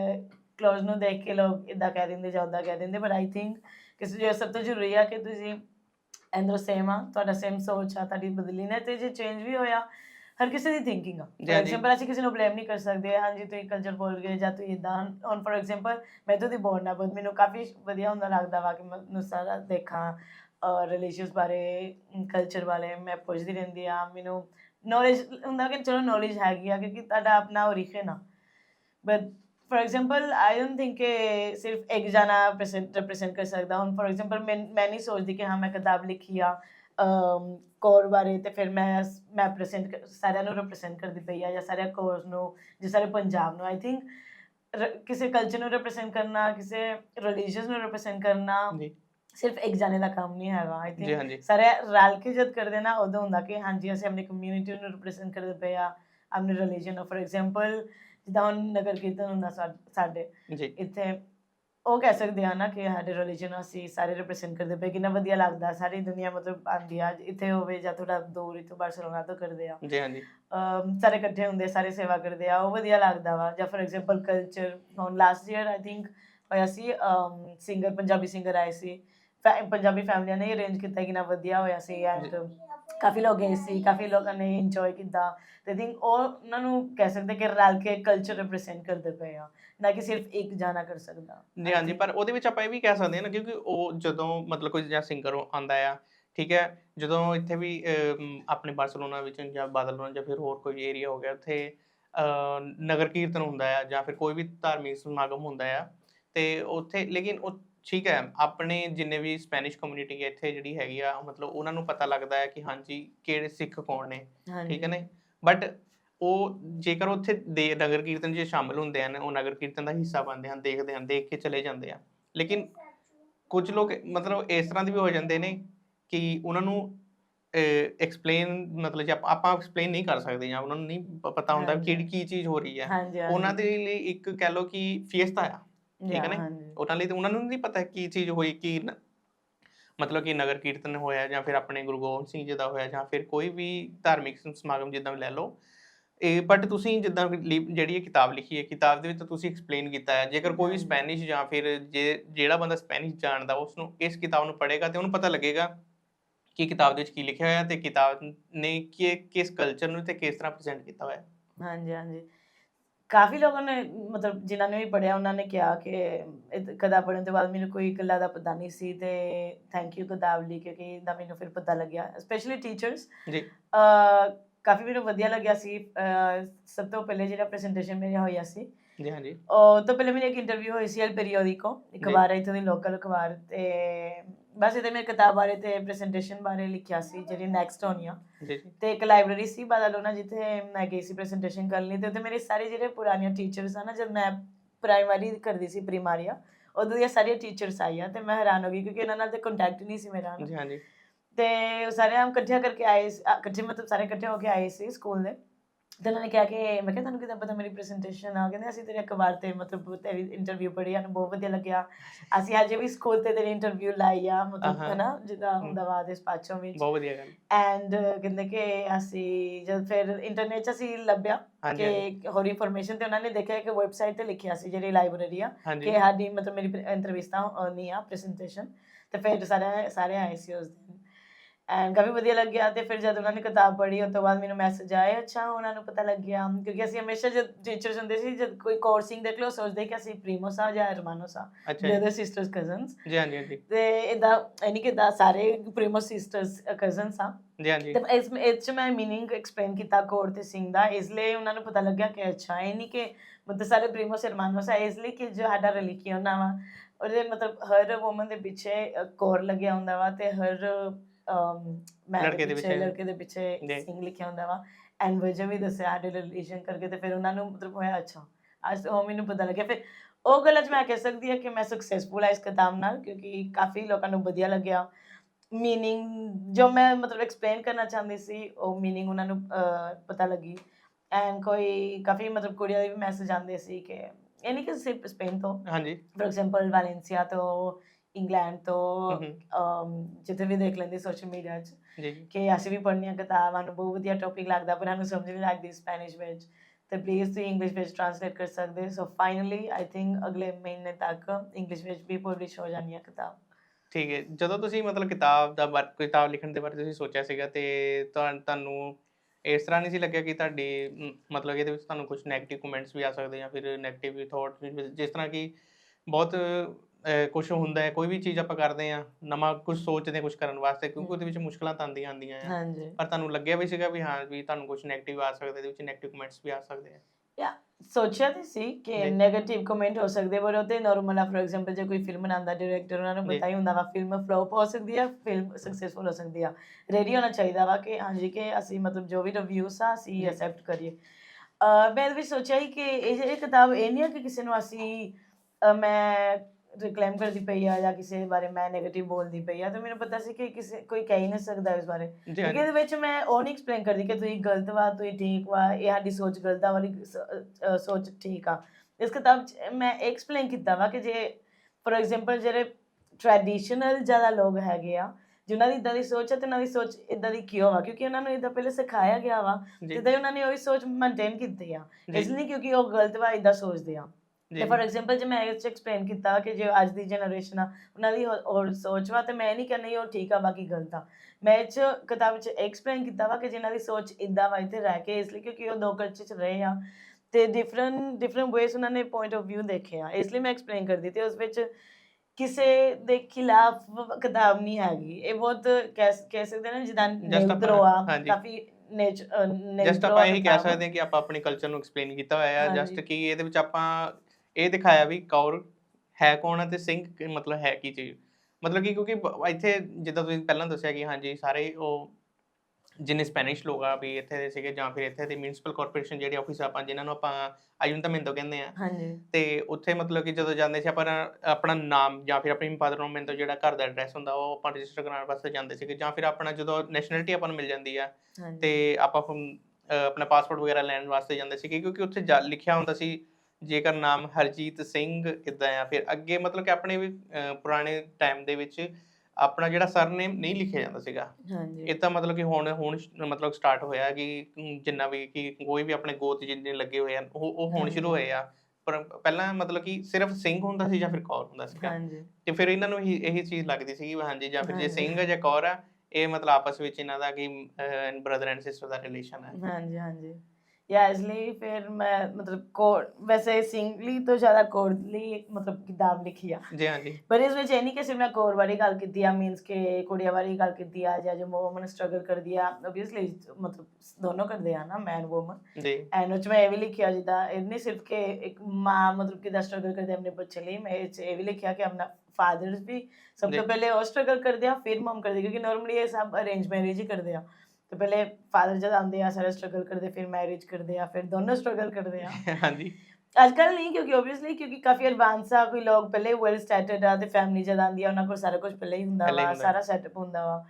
[SPEAKER 2] ਕਲੋਥਸ ਨੂੰ ਦੇਖ ਕੇ ਲੋਕ ਇਦਾਂ ਕਹਿ ਦਿੰਦੇ ਜਾਂ ਉਦਾਂ ਕਹਿ ਦਿੰਦੇ ਬਟ ਆਈ ਥਿੰਕ ਕਿਸੇ ਜੋ ਸਭ ਤੋਂ ਜ਼ਰੂਰੀ ਆ ਕਿ ਤੁਸੀਂ ਅੰਦਰੋਂ ਸੇਮ ਆ ਤੁਹਾਡਾ ਸੇਮ ਸੋਚ ਆ ਤੁਹਾਡੀ ਬਦਲੀ ਨਾ ਤੇ ਜੇ ਚੇਂਜ ਵੀ ਹੋਇਆ ਹਰ ਕਿਸੇ ਦੀ ਥਿੰਕਿੰਗ ਆ
[SPEAKER 1] ਜੀ, ਹਾਂਜੀ।
[SPEAKER 2] ਐਗਜ਼ਾਮਪਲ ਅਸੀਂ ਕਿਸੇ ਨੂੰ ਬਲੇਮ ਨਹੀਂ ਕਰ ਸਕਦੇ ਹਾਂਜੀ ਤੁਸੀਂ ਕਲਚਰ ਭੁੱਲ ਗਏ ਜਾਂ ਤੁਸੀਂ ਇਦਾਂ ਹੁਣ ਫੋਰ ਐਗਜ਼ਾਮਪਲ ਮੈਂ ਤਾਂ ਦੀ ਬੋਰਨ ਆ ਬਟ ਮੈਨੂੰ ਕਾਫੀ ਵਧੀਆ ਹੁੰਦਾ ਲੱਗਦਾ ਵਾ ਕਿ ਮੈਨੂੰ ਸਾਰਾ ਦੇਖਾਂ ਰਿਲੀਜੀਅਸ ਬਾਰੇ ਕਲਚਰ ਬਾਰੇ ਮੈਂ ਪੁੱਛਦੀ ਰਹਿੰਦੀ ਆ ਮੈਨੂੰ ਨੌਲੇਜ ਹੁੰਦਾ ਕਿ ਚਲੋ ਨੌਲੇਜ ਹੈਗੀ ਆ ਕਿਉਂਕਿ ਤੁਹਾਡਾ ਆਪਣਾ ਓਰੀਜਨ ਆ but for example I don't think ਕਿ ਸਿਰਫ ਇੱਕ ਜਾਣਾ ਰਿਪਰੈਜ਼ੈਂਟ ਕਰ ਸਕਦਾ ਹੁਣ ਫੋਰ ਐਗਜ਼ਾਮਪਲ ਮੈਂ ਨਹੀਂ ਸੋਚਦੀ ਕਿ ਹਾਂ ਮੈਂ ਕਿਤਾਬ ਲਿਖੀ ਆ ਕੋਰ ਬਾਰੇ ਤੇ ਫਿਰ ਮੈਂ ਮੈਂ ਪ੍ਰੈਜ਼ੈਂਟ ਸਾਰਿਆਂ ਨੂੰ ਰਿਪਰੈਜ਼ੈਂਟ ਕਰਦੀ ਪਈ ਆ ਜਾਂ ਸਾਰੇ ਕੋਰਸ ਨੂੰ ਜਾਂ ਸਾਰੇ ਪੰਜਾਬ ਨੂੰ ਆਈ ਥਿੰਕ ਕਿਸੇ ਕਲਚਰ ਨੂੰ ਰਿਪਰੈਜ਼ੈਂਟ ਕਰਨਾ ਕਿਸੇ ਰਿਲੀਜੀਅਸ ਨੂੰ ਰਿਪਰੈਜ਼ੈਂਟ ਕਰਨਾ ਸਿਰਫ ਇੱਕ ਜਾਣੇ ਦਾ ਕੰਮ ਨਹੀਂ ਹੈਗਾ ਆਈ ਥਿੰਕ ਸਾਰੇ ਰਲ ਕੇ ਜਦ ਕਰਦੇ ਨਾ ਉਦੋਂ ਹੁੰਦਾ ਕਿ ਹਾਂਜੀ ਅਸੀਂ ਆਪਣੀ ਕਮਿਊਨਿਟੀ ਨੂੰ ਰਿਪਰੈਜ਼ੈਂਟ ਕਰਦੇ ਪਏ ਆ ਆਪਣੇ ਰਿਲੀਜਨ ਨੂੰ ਫੋਰ ਐਗਜ਼ਾਮਪਲ ਜਿੱਦਾਂ ਹੁਣ ਨਗਰ ਕੀਰਤਨ ਹੁੰਦਾ ਸਾ- ਸਾਡੇ
[SPEAKER 1] ਜੀ।
[SPEAKER 2] ਇੱਥੇ ਉਹ ਕਹਿ ਸਕਦੇ ਆ ਨਾ ਕਿ ਸਾਡੇ ਰਿਲੀਜਨ ਅਸੀਂ ਸਾਰੇ ਰਿਪਰੈਜ਼ੈਂਟ ਕਰਦੇ ਪਏ ਕਿੰਨਾ ਵਧੀਆ ਲੱਗਦਾ ਸਾਰੀ ਦੁਨੀਆ ਮਤਲਬ ਆਂਦੀ ਆ ਇੱਥੇ ਹੋਵੇ ਜਾਂ ਥੋੜਾ ਦੂਰ ਇੱਥੋਂ ਬਾਰਸਲੋਨਾ ਤੋਂ ਕਰਦੇ ਆ।
[SPEAKER 1] ਜੀ ਹਾਂਜੀ।
[SPEAKER 2] ਅਮ ਸਾਰੇ ਇਕੱਠੇ ਹੁੰਦੇ ਸਾਰੇ ਸੇਵਾ ਕਰਦੇ ਆ ਉਹ ਵਧੀਆ ਲੱਗਦਾ ਵਾ ਜਾਂ ਫੋਰ ਐਗਜ਼ਾਮਪਲ ਕਲਚਰ ਹੁਣ ਲਾਸਟ ਈਅਰ ਆਈ ਥਿੰਕ ਹੋਇਆ ਸੀ ਸਿੰਗਰ ਪੰਜਾਬੀ ਸਿੰਗਰ ਆਏ ਸੀ ਫੈ- ਪੰਜਾਬੀ ਫੈਮਲੀਆਂ ਨੇ ਅਰੇਂਜ ਕੀਤਾ ਕਿੰਨਾ ਵਧੀਆ ਹੋਇਆ ਸੀ ਐਂਡ ਕਾਫੀ ਲੋਕ ਗਏ ਸੀ, ਕਾਫੀ ਲੋਕਾਂ ਨੇ ਇੰਜੋਏ ਕੀਤਾ। ਤੇ ਥਿੰਕ ਉਹ ਉਹਨਾਂ ਨੂੰ ਕਹਿ ਸਕਦੇ ਕਿ ਰਲ ਕੇ ਕਲਚਰ ਰਿਪਰੈਜ਼ੈਂਟ ਕਰਦੇ ਪਏ ਆ। ਨਾ ਕਿ ਸਿਰਫ ਇੱਕ ਜਾਣਾ ਕਰ ਸਕਦਾ।
[SPEAKER 1] ਜੀ ਹਾਂਜੀ, ਪਰ ਉਹਦੇ ਵਿੱਚ ਆਪਾਂ ਇਹ ਵੀ ਕਹਿ ਸਕਦੇ ਹਾਂ ਨਾ, ਕਿਉਂਕਿ ਉਹ ਜਦੋਂ ਮਤਲਬ ਕੋਈ ਜਾਂ ਸਿੰਗਰ ਆਉਂਦਾ ਆ, ਠੀਕ ਹੈ, ਜਦੋਂ ਇੱਥੇ ਵੀ ਆਪਣੇ ਬਾਰਸਲੋਨਾ ਵਿੱਚ ਜਾਂ ਬਾਦਲੋਨਾ ਜਾਂ ਫਿਰ ਹੋਰ ਕੋਈ ਏਰੀਆ ਹੋ ਗਿਆ, ਉੱਥੇ ਨਗਰ ਕੀਰਤਨ ਹੁੰਦਾ ਆ ਜਾਂ ਫਿਰ ਕੋਈ ਵੀ ਧਾਰਮਿਕ ਸਮਾਗਮ ਹੁੰਦਾ ਆ, ਤੇ ਉੱਥੇ, ਲੇਕਿਨ ਠੀਕ ਹੈ ਆਪਣੇ ਜਿੰਨੇ ਵੀ ਸਪੈਨਿਸ਼ ਕਮਿਊਨਿਟੀ ਹੈ ਇੱਥੇ ਜਿਹੜੀ ਹੈਗੀ ਆ ਮਤਲਬ ਉਹਨਾਂ ਨੂੰ ਪਤਾ ਲੱਗਦਾ ਹੈ ਕਿ ਹਾਂਜੀ ਕਿਹੜੇ ਸਿੱਖ ਕੌਣ ਨੇ ਠੀਕ ਹੈ ਨੇ ਬਟ ਉਹ ਜੇਕਰ ਉੱਥੇ ਦੇ ਨਗਰ ਕੀਰਤਨ 'ਚ ਸ਼ਾਮਿਲ ਹੁੰਦੇ ਹਨ ਉਹ ਨਗਰ ਕੀਰਤਨ ਦਾ ਹਿੱਸਾ ਬਣਦੇ ਹਨ ਦੇਖਦੇ ਹਨ ਦੇਖ ਕੇ ਚਲੇ ਜਾਂਦੇ ਆ। ਲੇਕਿਨ ਕੁਝ ਲੋਕ ਮਤਲਬ ਇਸ ਤਰ੍ਹਾਂ ਦੇ ਵੀ ਹੋ ਜਾਂਦੇ ਨੇ ਕਿ ਉਹਨਾਂ ਨੂੰ ਐਕਸਪਲੇਨ ਮਤਲਬ ਜੇ ਆਪਾਂ ਐਕਸਪਲੇਨ ਨਹੀਂ ਕਰ ਸਕਦੇ ਜਾਂ ਉਹਨਾਂ ਨੂੰ ਨਹੀਂ ਪਤਾ ਹੁੰਦਾ। ਕਿਹੜੀ ਕੀ ਚੀਜ਼ ਹੋ ਰਹੀ ਹੈ। ਉਹਨਾਂ ਦੇ ਲਈ ਇੱਕ ਕਹਿ ਲਓ ਕਿ ਫੀਸਤਾ ਆ। ਠੀਕ ਹੈ ਨਾ? ਉਹਨਾਂ ਲਈ ਤਾਂ ਉਹਨਾਂ ਨੂੰ ਨਹੀਂ ਪਤਾ ਕੀ ਚੀਜ਼ ਹੋਈ ਕੀ ਮਤਲਬ ਕਿ ਨਗਰ ਕੀਰਤਨ ਹੋਇਆ ਜਾਂ ਫਿਰ ਆਪਣੇ ਗੁਰੂ ਗੋਬਿੰਦ ਸਿੰਘ ਜੀ ਦਾ ਹੋਇਆ ਜਾਂ ਫਿਰ ਕੋਈ ਵੀ ਧਾਰਮਿਕ ਸਮ- ਸਮਾਗਮ ਜਿੱਦਾਂ ਲੈ ਲਓ। ਇਹ ਬਟ ਤੁਸੀਂ ਜਿੱਦਾਂ ਜਿਹੜੀ ਇਹ ਕਿਤਾਬ ਲਿਖੀ ਹੈ ਕਿਤਾਬ ਦੇ ਵਿੱਚ ਤੁਸੀਂ ਐਕਸਪਲੇਨ ਕੀਤਾ ਹੈ। ਜੇਕਰ ਕੋਈ। ਸਪੈਨਿਸ਼ ਜਾਂ ਫਿਰ ਜੇ ਜਿਹੜਾ ਬੰਦਾ ਸਪੈਨਿਸ਼ ਜਾਣਦਾ ਉਸ ਨੂੰ ਇਸ ਕਿਤਾਬ ਨੂੰ ਪੜ੍ਹੇਗਾ ਤੇ ਉਹਨੂੰ ਪਤਾ ਲੱਗੇਗਾ ਕਿ ਕਿਤਾਬ ਦੇ ਵਿੱਚ ਕੀ ਲਿਖਿਆ ਹੋਇਆ ਤੇ ਕਿਤਾਬ ਨੇ ਕਿ ਕਿਸ ਕਲਚਰ ਨੂੰ ਤੇ ਕਿਸ ਤਰ੍ਹਾਂ ਪ੍ਰੈਜ਼ੈਂਟ ਕੀਤਾ ਹੋਇਆ।
[SPEAKER 2] ਹਾਂਜੀ ਹਾਂਜੀ। ਕਾਫੀ ਲੋਕਾਂ ਨੇ ਮਤਲਬ ਜਿਨ੍ਹਾਂ ਨੇ ਵੀ ਪੜਿਆ ਉਹਨਾਂ ਨੇ ਕਿਹਾ ਕਿ ਇਹ ਕਿਤਾਬ ਪੜ੍ਹਨ ਤੋਂ ਬਾਅਦ ਮੈਨੂੰ ਕੋਈ ਗੱਲਾਂ ਦਾ ਪਤਾ ਨਹੀਂ ਸੀ ਤੇ ਥੈਂਕ ਯੂ ਲਈ ਕਿਉਂਕਿ ਇਹਦਾ ਮੈਨੂੰ ਫਿਰ ਪਤਾ ਲੱਗਿਆ ਸਪੈਸ਼ਲੀ ਟੀਚਰਸ
[SPEAKER 1] ਜੀ।
[SPEAKER 2] ਕਾਫੀ ਮੈਨੂੰ ਵਧੀਆ ਲੱਗਿਆ ਸੀ। ਸਭ ਤੋਂ ਪਹਿਲੇ ਜਿਹੜਾ ਪ੍ਰੈਜੈਂਟੇਸ਼ਨ ਮੇਰੀ ਹੋਇਆ ਸੀ
[SPEAKER 1] ਜੀ ਹਾਂਜੀ।
[SPEAKER 2] ਉਹ ਤੋਂ ਪਹਿਲੇ ਮੇਰੀ ਇੱਕ ਇੰਟਰਵਿਊ ਹੋਈ ਸੀ ਐਲ ਪੀਰੀਓਡਿਕੋ
[SPEAKER 1] ਜੀ।
[SPEAKER 2] ਅਖਬਾਰ ਹੈ ਇੱਥੋਂ ਦੀ ਲੋਕਲ ਅਖਬਾਰ ਤੇ ਬਸ ਇਹਦੇ ਮੇਰੀ ਕਿਤਾਬ ਬਾਰੇ ਤੇ ਪ੍ਰੈਜੈਂਟੇਸ਼ਨ ਬਾਰੇ ਲਿਖਿਆ ਸੀ ਜਿਹੜੀ ਨੈਕਸਟ ਹੋਣੀ ਆ।
[SPEAKER 1] ਜੀ।
[SPEAKER 2] ਤੇ ਇੱਕ ਲਾਇਬ੍ਰੇਰੀ ਸੀ ਬਾਦਲੋਨਾ ਜਿੱਥੇ ਮੈਂ ਗਈ ਸੀ ਪ੍ਰੈਜੈਂਟੇਸ਼ਨ ਕਰਨ ਲਈ ਤੇ ਉੱਥੇ ਮੇਰੇ ਸਾਰੇ ਜਿਹੜੇ ਪੁਰਾਣੀਆਂ ਟੀਚਰਸ ਆ ਨਾ ਜਦ ਮੈਂ ਪ੍ਰਾਇਮਰੀ ਕਰਦੀ ਸੀ ਪ੍ਰੀਮਾਰੀਆ ਉਦੋਂ ਦੀਆਂ ਸਾਰੀਆਂ ਟੀਚਰਸ ਆਈਆਂ ਤੇ ਮੈਂ ਹੈਰਾਨ ਹੋ ਗਈ ਕਿਉਂਕਿ ਉਹਨਾਂ ਨਾਲ ਤੇ ਕੰਟੈਕਟ ਨਹੀਂ ਸੀ ਮੇਰਾ।
[SPEAKER 1] ਜੀ ਹਾਂਜੀ।
[SPEAKER 2] ਤੇ ਉਹ ਸਾਰੇ ਹਮ ਇਕੱਠੇ ਕਰਕੇ ਆਏ ਇਕੱਠੇ ਮਤਲਬ ਸਾਰੇ ਇਕੱਠੇ ਹੋ ਕੇ ਆਏ ਸੀ ਸਕੂਲ ਦੇ। ਤੇ ਉਹਨਾਂ ਨੇ ਕਿਹਾ ਕਿ ਮੈਂ ਕਿਹਾ ਤੁਹਾਨੂੰ ਕਿਦਾਂ ਪਤਾ ਮੇਰੀ ਪ੍ਰੈਜੈਂਟੇਸ਼ਨ ਆ? ਕਹਿੰਦੇ ਅਸੀਂ ਤੇਰੇ ਅਖਬਾਰ ਤੇ ਮਤਲਬ ਤੇਰੀ ਇੰਟਰਵਿਊ ਪੜ੍ਹੀ ਸਾਨੂੰ ਬਹੁਤ ਵਧੀਆ ਲੱਗਿਆ। ਅਸੀਂ ਅੱਜ ਵੀ ਸਕੂਲ ਤੇ ਤੇਰੀ ਇੰਟਰਵਿਊ ਲਾਈ ਆ ਮਤਲਬ
[SPEAKER 1] ਆਹਾ।
[SPEAKER 2] ਹੈ। ਨਾ ਜਿੱਦਾਂ ਹੁੰਦਾ ਵਾ ਦੇ ਸਪਾਚੋਂ ਵਿੱਚ।
[SPEAKER 1] ਬਹੁਤ ਵਧੀਆ ਗੱਲ।
[SPEAKER 2] ਐਂਡ ਕਹਿੰਦੇ ਕਿ ਅਸੀਂ ਜਦ ਫਿਰ ਇੰਟਰਨੈਟ 'ਚ ਅਸੀਂ ਲੱਭਿਆ ਕਿ ਹੋਰ ਇਨਫੋਰਮੇਸ਼ਨ ਤੇ ਉਹਨਾਂ ਨੇ ਦੇਖਿਆ ਕਿ ਵੈਬਸਾਈਟ ਤੇ ਲਿਖਿਆ ਸੀ ਜਿਹੜੀ ਲਾਇਬ੍ਰੇਰੀ ਆ ਕਿ ਸਾਡੀ ਮਤਲਬ ਮੇਰੀ ਇੰਟਰਵਿਊਸਤਾ ਨਹੀਂ ਆ ਪ੍ਰੈਜੈਂਟੇਸ਼ਨ ਤੇ ਫਿਰ ਸਾਰੇ ਸਾਰੇ ਆਏ ਸੀ ਉਸ ਦਿਨ। ਐਂਡ ਕਾਫੀ ਵਧੀਆ ਲੱਗਿਆ ਤੇ ਫਿਰ ਜਦ ਉਹਨਾਂ ਨੇ ਕਿਤਾਬ ਪੜ੍ਹੀ ਉਸ ਤੋਂ ਬਾਅਦ ਮੈਨੂੰ ਮੈਸੇਜ ਆਇਆ ਅੱਛਾ ਉਹਨਾਂ ਨੂੰ ਪਤਾ ਲੱਗ ਗਿਆ ਕਿਉਂਕਿ ਅਸੀਂ ਹਮੇਸ਼ਾ ਜਦ ਟੀਚਰਸ ਹੁੰਦੇ ਸੀ ਜਦ ਕੋਈ ਕੋਰਸਿੰਗ ਦੇਖ ਲਓ ਸੋਚਦੇ ਕਿ ਅਸੀਂ ਪ੍ਰੀਮੋਸ ਆ ਜਾਂ ਹਰਮਾਨੋਸ ਆ
[SPEAKER 1] ਅੱਛਾ ਜੀ
[SPEAKER 2] ਬ੍ਰਦਰ ਸਿਸਟਰਸ ਕਜ਼ਨਸ
[SPEAKER 1] ਜੀ ਹਾਂਜੀ ਹਾਂਜੀ
[SPEAKER 2] ਤੇ ਇਦਾਂ ਨਹੀਂ ਕਿ ਇਦਾਂ ਸਾਰੇ ਪ੍ਰੀਮੋਸ ਸਿਸਟਰਸ ਕਜ਼ਨਸ ਆ
[SPEAKER 1] ਜੀ ਹਾਂਜੀ
[SPEAKER 2] ਤੇ ਇਸ ਇਸ ਚ ਮੈਂ मीनिंग ਐਕਸਪਲੇਨ ਕੀਤਾ ਕੋਰ ਤੇ ਸਿੰਘ ਦਾ ਇਸ ਲਈ ਉਹਨਾਂ ਨੂੰ ਪਤਾ ਲੱਗਿਆ ਕਿ ਅੱਛਾ ਇਹ ਨਹੀਂ ਕਿ ਮਤਲਬ ਸਾਰੇ ਪ੍ਰੀਮੋ hermanos ਹੈ ਇਸ ਲਈ ਕਿ ਜੋ ਸਾਡਾ ਰਿਲੀਜੀਅਨ ਨਾ ਵਾ ਉਹਦੇ ਮਤਲਬ ਹਰ ਔਮਨ ਦੇ ਪਿੱਛੇ ਕੋਰ ਲੱਗਿਆ ਹੁੰਦਾ ਵਾ ਤੇ ਹਰ
[SPEAKER 1] ਲੜਕੇ ਦੇ ਪਿੱਛੇ
[SPEAKER 2] ਲੜਕੇ ਦੇ ਪਿੱਛੇ ਸਿੰਘ ਲਿਖਿਆ ਹੁੰਦਾ ਵਾ। ਐਂਡ ਵਜ੍ਹਾ ਵੀ ਦੱਸਿਆ ਐਡ ਰਿਲੇਸ਼ਨ ਕਰਕੇ ਤੇ ਫਿਰ ਉਹਨਾਂ ਨੂੰ ਮਤਲਬ ਹੋਇਆ ਅੱਛਾ ਅੱਜ ਉਹ ਮੈਨੂੰ ਪਤਾ ਲੱਗਿਆ। ਫਿਰ ਉਹ ਗੱਲ ਮੈਂ ਕਹਿ ਸਕਦੀ ਹਾਂ ਕਿ ਮੈਂ ਸਕਸੈਸਫੁਲ ਆ ਇਸ ਕਿਤਾਬ ਨਾਲ ਕਿਉਂਕਿ ਕਾਫੀ ਲੋਕਾਂ ਨੂੰ ਵਧੀਆ ਲੱਗਿਆ। ਮੀਨਿੰਗ ਜੋ ਮੈਂ ਮਤਲਬ ਐਕਸਪਲੇਨ ਕਰਨਾ ਚਾਹੁੰਦੀ ਸੀ ਉਹ ਮੀਨਿੰਗ ਉਹਨਾਂ ਨੂੰ ਪਤਾ ਲੱਗੀ। ਐਂਡ ਕੋਈ ਕਾਫੀ ਮਤਲਬ ਕੁੜੀਆਂ ਦੇ ਵੀ ਮੈਸੇਜ ਆਉਂਦੇ ਸੀ ਕਿ ਯਾਨੀ ਕਿ ਸਿਰਫ ਸਪੇਨ
[SPEAKER 1] ਹਾਂਜੀ।
[SPEAKER 2] ਫੋਰ ਐਗਜ਼ਾਮਪਲ ਵੈਲੈਂਸੀਆ ਤੋਂ ਇੰਗਲੈਂਡ ਤੋਂ ਜਿੱਥੇ ਵੀ ਦੇਖ ਲੈਂਦੇ ਸੋਸ਼ਲ ਮੀਡੀਆ 'ਚ ਕਿ ਅਸੀਂ ਵੀ ਪੜ੍ਹਨੀਆਂ ਕਿਤਾਬਾਂ ਨੂੰ ਬਹੁਤ ਵਧੀਆ ਟੌਪਿਕ ਲੱਗਦਾ ਪਰ ਸਾਨੂੰ ਸਮਝ ਨਹੀਂ ਲੱਗਦੀ ਸਪੈਨਿਸ਼ ਵਿੱਚ। ਤੇ ਪਲੀਜ਼ ਤੁਸੀਂ ਇੰਗਲਿਸ਼ ਵਿੱਚ ਟ੍ਰਾਂਸਲੇਟ ਕਰ ਸਕਦੇ ਸੋ ਫਾਈਨਲੀ ਆਈ ਥਿੰਕ ਅਗਲੇ ਮਹੀਨੇ ਤੱਕ ਇੰਗਲਿਸ਼ ਵਿੱਚ ਵੀ ਪਬਲਿਸ਼ ਹੋ ਜਾਣੀ ਹੈ ਕਿਤਾਬ।
[SPEAKER 1] ਠੀਕ ਹੈ। ਜਦੋਂ ਤੁਸੀਂ ਮਤਲਬ ਕਿਤਾਬ ਦਾ ਕਿਤਾਬ ਲਿਖਣ ਦੇ ਬਾਰੇ ਤੁਸੀਂ ਸੋਚਿਆ ਸੀਗਾ ਤੇ ਤੁਹਾ- ਤੁਹਾਨੂੰ ਇਸ ਤਰ੍ਹਾਂ ਨਹੀਂ ਸੀ ਲੱਗਿਆ ਕਿ ਤੁਹਾਡੀ ਮਤਲਬ ਇਹਦੇ ਵਿੱਚ ਤੁਹਾਨੂੰ ਕੁਝ 네ਗੇਟਿਵ ਕਮੈਂਟਸ ਵੀ ਆ ਸਕਦੇ ਜਾਂ ਫਿਰ 네ਗੇਟਿਵ ਥਾਟਸ ਵੀ ਜਿਸ ਤਰ੍ਹਾਂ ਕਿ ਬਹੁਤ ਕੁਝ ਹੁੰਦਾ ਹੈ ਕੋਈ ਵੀ ਚੀਜ਼ ਆਪਾਂ ਕਰਦੇ ਆ ਨਵਾਂ ਕੁਝ ਸੋਚਦੇ ਕੁਝ ਕਰਨ ਵਾਸਤੇ ਕਿਉਂਕਿ ਉਹਦੇ ਵਿੱਚ ਮੁਸ਼ਕਲਾਂ ਤਾਂ ਆਂਦੀਆਂ ਆਂਦੀਆਂ ਆ। ਪਰ ਤੁਹਾਨੂੰ ਲੱਗਿਆ ਵੀ ਸੀਗਾ ਵੀ ਹਾਂ ਵੀ ਤੁਹਾਨੂੰ ਕੁਝ 네ਗੇਟਿਵ ਆ ਸਕਦੇ ਇਹਦੇ ਵਿੱਚ 네ਗੇਟਿਵ ਕਮੈਂਟਸ ਵੀ ਆ ਸਕਦੇ ਆ।
[SPEAKER 2] ਸੋਚਿਆ ਤੇ ਸੀ ਕਿ 네ਗੇਟਿਵ ਕਮੈਂਟ ਹੋ ਸਕਦੇ ਪਰ ਉਹ ਨਾਰਮਲ ਆ। ਫੋਰ ਐਗਜ਼ਾਮਪਲ ਜੇ ਕੋਈ ਫਿਲਮ ਬਣਾਉਂਦਾ ਡਾਇਰੈਕਟਰ ਉਹਨਾਂ ਨੂੰ ਪਤਾ ਹੀ ਹੁੰਦਾ ਵਾ ਫਿਲਮ ਫਲੋਪ ਹੋ ਸਕਦੀ ਆ ਫਿਲਮ ਸਕਸੈਸਫੁਲ ਹੋ ਸਕਦੀ ਆ। ਰੈਡੀ ਹੋਣਾ ਚਾਹੀਦਾ ਵਾ ਕਿ ਹਾਂਜੀ ਕਿ ਅਸੀਂ ਮਤਲਬ ਜੋ ਵੀ ਰਿਵਿਊਸ ਆ ਅਸੀਂ ਐਕਸੈਪਟ ਕਰੀਏ। ਮੈਂ ਵੀ ਸੋਚਿਆ ਹੀ ਕਿ ਇਹ ਜਿਹੜੀ ਕਿਤਾਬ ਇਹ ਨਹੀਂ ਆ ਕਿ ਕਿਸੇ ਨੂੰ ਅਸੀਂ ਮੈਂ ਰਿਕਲੇਮ ਕਰਦੀ ਪਈ ਆ ਜਾਂ ਕਿਸੇ ਬਾਰੇ ਮੈਂ 네ਗੇਟਿਵ ਬੋਲਦੀ ਪਈ ਆ ਤੇ ਮੈਨੂੰ ਪਤਾ ਸੀ ਕਿ ਕਿਸੇ ਕੋਈ ਕਹਿ ਹੀ ਨਹੀਂ ਸਕਦਾ ਇਸ ਬਾਰੇ।
[SPEAKER 1] ਜੀ
[SPEAKER 2] ਕਿਉਂਕਿ ਇਹਦੇ ਵਿੱਚ ਮੈਂ ਉਹ ਨਹੀਂ ਐਕਸਪਲੇਨ ਕਰਦੀ ਕਿ ਤੁਸੀਂ ਗਲਤ ਵਾ ਤੁਸੀਂ ਠੀਕ ਵਾ ਇਹ ਸਾਡੀ ਸੋਚ ਗਲਤ ਆ ਵਾਲੀ ਸ- ਅ, ਸੋਚ ਠੀਕ ਆ। ਇਸ ਕਿਤਾਬ 'ਚ ਮੈਂ ਐਕਸਪਲੇਨ ਕੀਤਾ ਵਾ ਕਿ ਜੇ ਫੋਰ ਐਗਜ਼ਾਮਪਲ ਜਿਹੜੇ ਟ੍ਰੈਡੀਸ਼ਨਲ ਜ਼ਿਆਦਾ ਲੋਕ ਹੈਗੇ ਆ ਜਿਨ੍ਹਾਂ ਦੀ ਇਦਾਂ ਦੀ ਸੋਚ ਹੈ ਤੇ ਉਹਨਾਂ ਦੀ ਸੋਚ ਇਦਾਂ ਦੀ ਕਿਉਂ ਵਾ ਕਿਉਂਕਿ ਉਹਨਾਂ ਨੂੰ ਇਦਾਂ ਪਹਿਲੇ ਸਿਖਾਇਆ ਗਿਆ ਵਾ
[SPEAKER 1] ਜੀ।
[SPEAKER 2] ਤਾਂ ਉਹਨਾਂ ਨੇ ਉਹੀ ਸੋਚ ਮੇਨਟੇਨ ਕੀਤੀ ਆ।
[SPEAKER 1] ਜੀ,
[SPEAKER 2] ਇਸ ਲਈ ਕਿਉਂਕਿ ਉਹ ਗਲਤ ਵਾ ਇਦਾਂ ਸੋਚਦੇ ਆ। ਤੇ ਫੋਰ ਐਗਜ਼ਾਮਪਲ ਜੇ ਮੈਂ ਇਹ ਚ ਐਕਸਪਲੇਨ ਕੀਤਾ ਕਿ ਜੋ ਅੱਜ ਦੀ ਜਨਰੇਸ਼ਨ ਆ ਉਹਨਾਂ ਦੀ ਹੋਰ- ਸੋਚ ਵਾ ਤੇ ਮੈਂ ਨਹੀਂ ਕਹਿੰਦੀ ਉਹ ਠੀਕ ਆ ਬਾਕੀ ਗਲਤ ਆ। ਮੈਂ ਇਹ ਚ ਕਿਤਾਬ ਚ ਐਕਸਪਲੇਨ ਕੀਤਾ ਵਾ ਕਿ ਜਿਨ੍ਹਾਂ ਦੀ ਸੋਚ ਇਦਾਂ ਵਾ ਇੱਥੇ ਰਹਿ ਕੇ ਇਸ ਲਈ ਕਿਉਂਕਿ ਉਹ ਦੋ ਕਲਚਰ ਚ ਰਹੇ ਆ ਤੇ ਡਿਫਰੈਂਟ ਡਿਫਰੈਂਟ ਵੇਸ ਉਹਨਾਂ ਨੇ ਪੁਆਇੰਟ ਆਫ View ਦੇਖੇ ਆ। ਇਸ ਲਈ ਮੈਂ ਐਕਸਪਲੇਨ ਕਰਦੀ ਤੇ ਉਸ ਵਿੱਚ ਕਿਸੇ ਦੇ ਖਿਲਾਫ ਕਿਤਾਬ ਨਹੀਂ ਹੈਗੀ। ਇਹ ਬਹੁਤ ਕਹਿ ਸਕਦੇ ਨੇ ਜਿੱਦਾਂ ਨੇਤਰੋ ਆ। ਕਾਫੀ ਨੇਚ
[SPEAKER 1] ਜਸਟ ਆਪਾਂ ਇਹੀ ਕਹਿ ਸਕਦੇ ਹਾਂ ਕਿ ਆਪਾਂ ਆਪਣੀ ਕਲਚਰ ਨੂੰ ਐਕਸਪਲੇਨ ਕੀਤਾ ਹੋਇਆ ਹੈ। ਜਸਟ। ਕਿ ਇਹਦੇ ਵਿੱਚ ਆਪਾਂ ਇਹ ਦਿਖਾਇਆ ਵੀ ਕੌਰ ਹੈ ਕੌਣ ਹੈ ਤੇ ਸਿੰਘ ਮਤਲਬ ਹੈ ਕੀ ਚੀਜ਼। ਮਤਲਬ ਕਿ ਕਿਉਂਕਿ ਇੱਥੇ ਜਿੱਦਾਂ ਤੁਸੀਂ ਪਹਿਲਾਂ ਦੱਸਿਆ ਕਿ ਹਾਂਜੀ ਸਾਰੇ ਉਹ ਜਿੰਨੇ ਸਪੈਨਿਸ਼ ਲੋਕ ਆ ਵੀ ਇੱਥੇ ਦੇ ਸੀਗੇ ਜਾਂ ਫਿਰ ਇੱਥੇ ਦੇ ਮਿਊਨਿਸਪਲ ਕਾਰਪੋਰੇਸ਼ਨ ਜਿਹੜੇ ਆਫਿਸ ਆਪਾਂ ਜਿਨ੍ਹਾਂ ਨੂੰ ਆਪਾਂ ਆਯੁੰਟਾਮੈਂਟੋ ਕਹਿੰਦੇ ਆ।
[SPEAKER 2] ਹਾਂਜੀ।
[SPEAKER 1] ਤੇ ਉੱਥੇ ਮਤਲਬ ਕਿ ਜਦੋਂ ਜਾਂਦੇ ਸੀ ਆਪਾਂ ਆਪਣਾ ਨਾਮ ਜਾਂ ਫਿਰ ਆਪਣੀ ਫਾਦਰ ਤੋਂ ਜਿਹੜਾ ਘਰ ਦਾ ਐਡਰੈਸ ਹੁੰਦਾ ਉਹ ਆਪਾਂ ਰਜਿਸਟਰ ਕਰਾਉਣ ਵਾਸਤੇ ਜਾਂਦੇ ਸੀਗੇ ਜਾਂ ਫਿਰ ਆਪਣਾ ਜਦੋਂ ਨੈਸ਼ਨੈਲਿਟੀ ਆਪਾਂ ਨੂੰ ਮਿਲ ਜਾਂਦੀ ਆ ਤੇ ਆਪਾਂ ਆਪਣਾ ਪਾਸਪੋਰਟ ਵਗੈਰਾ ਲੈਣ ਵਾਸਤੇ ਜਾਂਦੇ ਸੀ ਕਿਉਂਕਿ ਉੱਥੇ ਲਿਖਿਆ ਹੁੰਦਾ ਸੀ ਜੇਕਰ ਨਾਮ ਹਰਜੀਤ ਸਿੰਘ ਇਦਾਂ ਆ ਫਿਰ ਅੱਗੇ ਮਤਲਬ ਕਿ ਆਪਣੇ ਵੀ ਪੁਰਾਣੇ ਟਾਈਮ ਦੇ ਵਿੱਚ ਆਪਣਾ ਜਿਹੜਾ ਸਰਨੇਮ ਨਹੀਂ ਲਿਖਿਆ ਜਾਂਦਾ ਸੀਗਾ।
[SPEAKER 2] ਹਾਂਜੀ।
[SPEAKER 1] ਇਹ ਤਾਂ ਮਤਲਬ ਕਿ ਹੁਣ ਹੁਣ ਮਤਲਬ ਸਟਾਰਟ ਹੋਇਆ ਕਿ ਜਿੰਨਾ ਵੀ ਕਿ ਕੋਈ ਵੀ ਆਪਣੇ ਗੋਤ ਜਿੰਨੇ ਲੱਗੇ ਹੋਏ ਆ ਉਹ ਉਹ ਹੁਣ ਸ਼ੁਰੂ ਹੋਏ ਆ। ਪਰ ਪਹਿਲਾਂ ਮਤਲਬ ਕਿ ਸਿਰਫ ਸਿੰਘ ਹੁੰਦਾ ਸੀ ਜਾਂ ਫਿਰ ਕੌਰ ਹੁੰਦਾ ਸੀਗਾ।
[SPEAKER 2] ਹਾਂਜੀ।
[SPEAKER 1] ਤੇ ਫਿਰ ਇਹਨਾਂ ਨੂੰ ਇਹੀ ਇਹੀ ਚੀਜ਼ ਲੱਗਦੀ ਸੀ ਕਿ ਹਾਂਜੀ ਜਾਂ ਫਿਰ ਜੇ। ਸਿੰਘ ਜਾਂ ਕੌਰ ਆ ਇਹ ਮਤਲਬ ਆਪਸ ਵਿੱਚ ਇਹਨਾਂ ਦਾ ਕਿ ਬ੍ਰਦਰ ਐਂਡ ਸਿਸਟਰ ਦਾ ਰਿਲੇਸ਼ਨ ਹੈ
[SPEAKER 2] ਹਾਂਜੀ ਹਾਂਜੀ। ਇਸ ਲਈ ਫਿਰ ਮੈਂ ਮਤਲਬ ਕੋਡ ਵੈਸੇ ਸਿੰਗਲੀ ਤੋਂ ਜ਼ਿਆਦਾ ਕੋਡ ਲਈ ਮਤਲਬ ਕਿਤਾਬ ਲਿਖੀ ਆ
[SPEAKER 1] ਜੀ ਹਾਂਜੀ
[SPEAKER 2] ਪਰ ਇਸ ਵਿੱਚ ਇਹ ਨਹੀਂ ਕਿ ਸਿਰਫ ਮੈਂ ਕੋਰ ਬਾਰੇ ਗੱਲ ਕੀਤੀ ਆ ਮੀਨਸ ਕਿ ਕੁੜੀਆਂ ਬਾਰੇ ਗੱਲ ਕੀਤੀ ਆ ਜਾਂ ਜੋ ਵੂਮਨ ਸਟਰਗਲ ਕਰਦੀ ਆ ਆਬਵੀਅਸਲੀ ਮਤਲਬ ਦੋਨੋਂ ਕਰਦੇ ਆ ਨਾ ਮੈਨ ਵੂਮਨ
[SPEAKER 1] ਜੀ
[SPEAKER 2] ਐਂਡ ਉਹ 'ਚ ਮੈਂ ਇਹ ਵੀ ਲਿਖਿਆ ਜਿੱਦਾਂ ਇਹ ਨਹੀਂ ਸਿਰਫ ਕਿ ਇੱਕ ਮਾਂ ਮਤਲਬ ਕਿਦਾਂ ਸਟਰਗਲ ਕਰਦੇ ਆਪਣੇ ਬੱਚੇ ਲਈ ਮੈਂ ਇਹ ਵੀ ਲਿਖਿਆ ਕਿ ਆਪਣਾ ਫਾਦਰਸ ਵੀ ਸਭ
[SPEAKER 1] ਜੀ।
[SPEAKER 2] ਤੋਂ ਪਹਿਲੇ ਉਹ ਸਟਰਗਲ ਕਰਦੇ ਆ ਫਿਰ ਮਮ ਕਰਦੇ ਕਿਉਂਕਿ ਨਾਰਮਲੀ ਇਹ ਸਭ ਅਰੇਂਜ ਮੈਰਿਜ ਹੀ ਕਰਦੇ ਆ ਤੇ ਪਹਿਲੇ ਫਾਦਰ ਜਦ ਆਉਂਦੇ ਆ ਸਾਰਾ ਸਟਰਗਲ ਕਰਦੇ ਫਿਰ ਮੈਰਿਜ ਕਰਦੇ ਆ ਫਿਰ ਦੋਨੋਂ ਸਟਰਗਲ ਕਰਦੇ ਆ।
[SPEAKER 1] ਹਾਂਜੀ।
[SPEAKER 2] ਅੱਜ ਕੱਲ ਨਹੀਂ ਕਿਉਂਕਿ ਓਬਵੀਅਸਲੀ ਕਿਉਂਕਿ ਕਾਫੀ ਐਡਵਾਂਸ ਆ ਕੋਈ ਲੋਕ ਪਹਿਲੇ ਵੈਲ ਸਟਾਰਟਡ ਆ ਤੇ ਫੈਮਿਲੀ ਜਦ ਆਉਂਦੀ ਆ ਉਹਨਾਂ ਕੋਲ ਸਾਰਾ ਕੁਝ ਪਹਿਲੇ ਹੀ ਹੁੰਦਾ ਵਾ। ਸਾਰਾ ਸੈਟਅਪ ਹੁੰਦਾ ਵਾ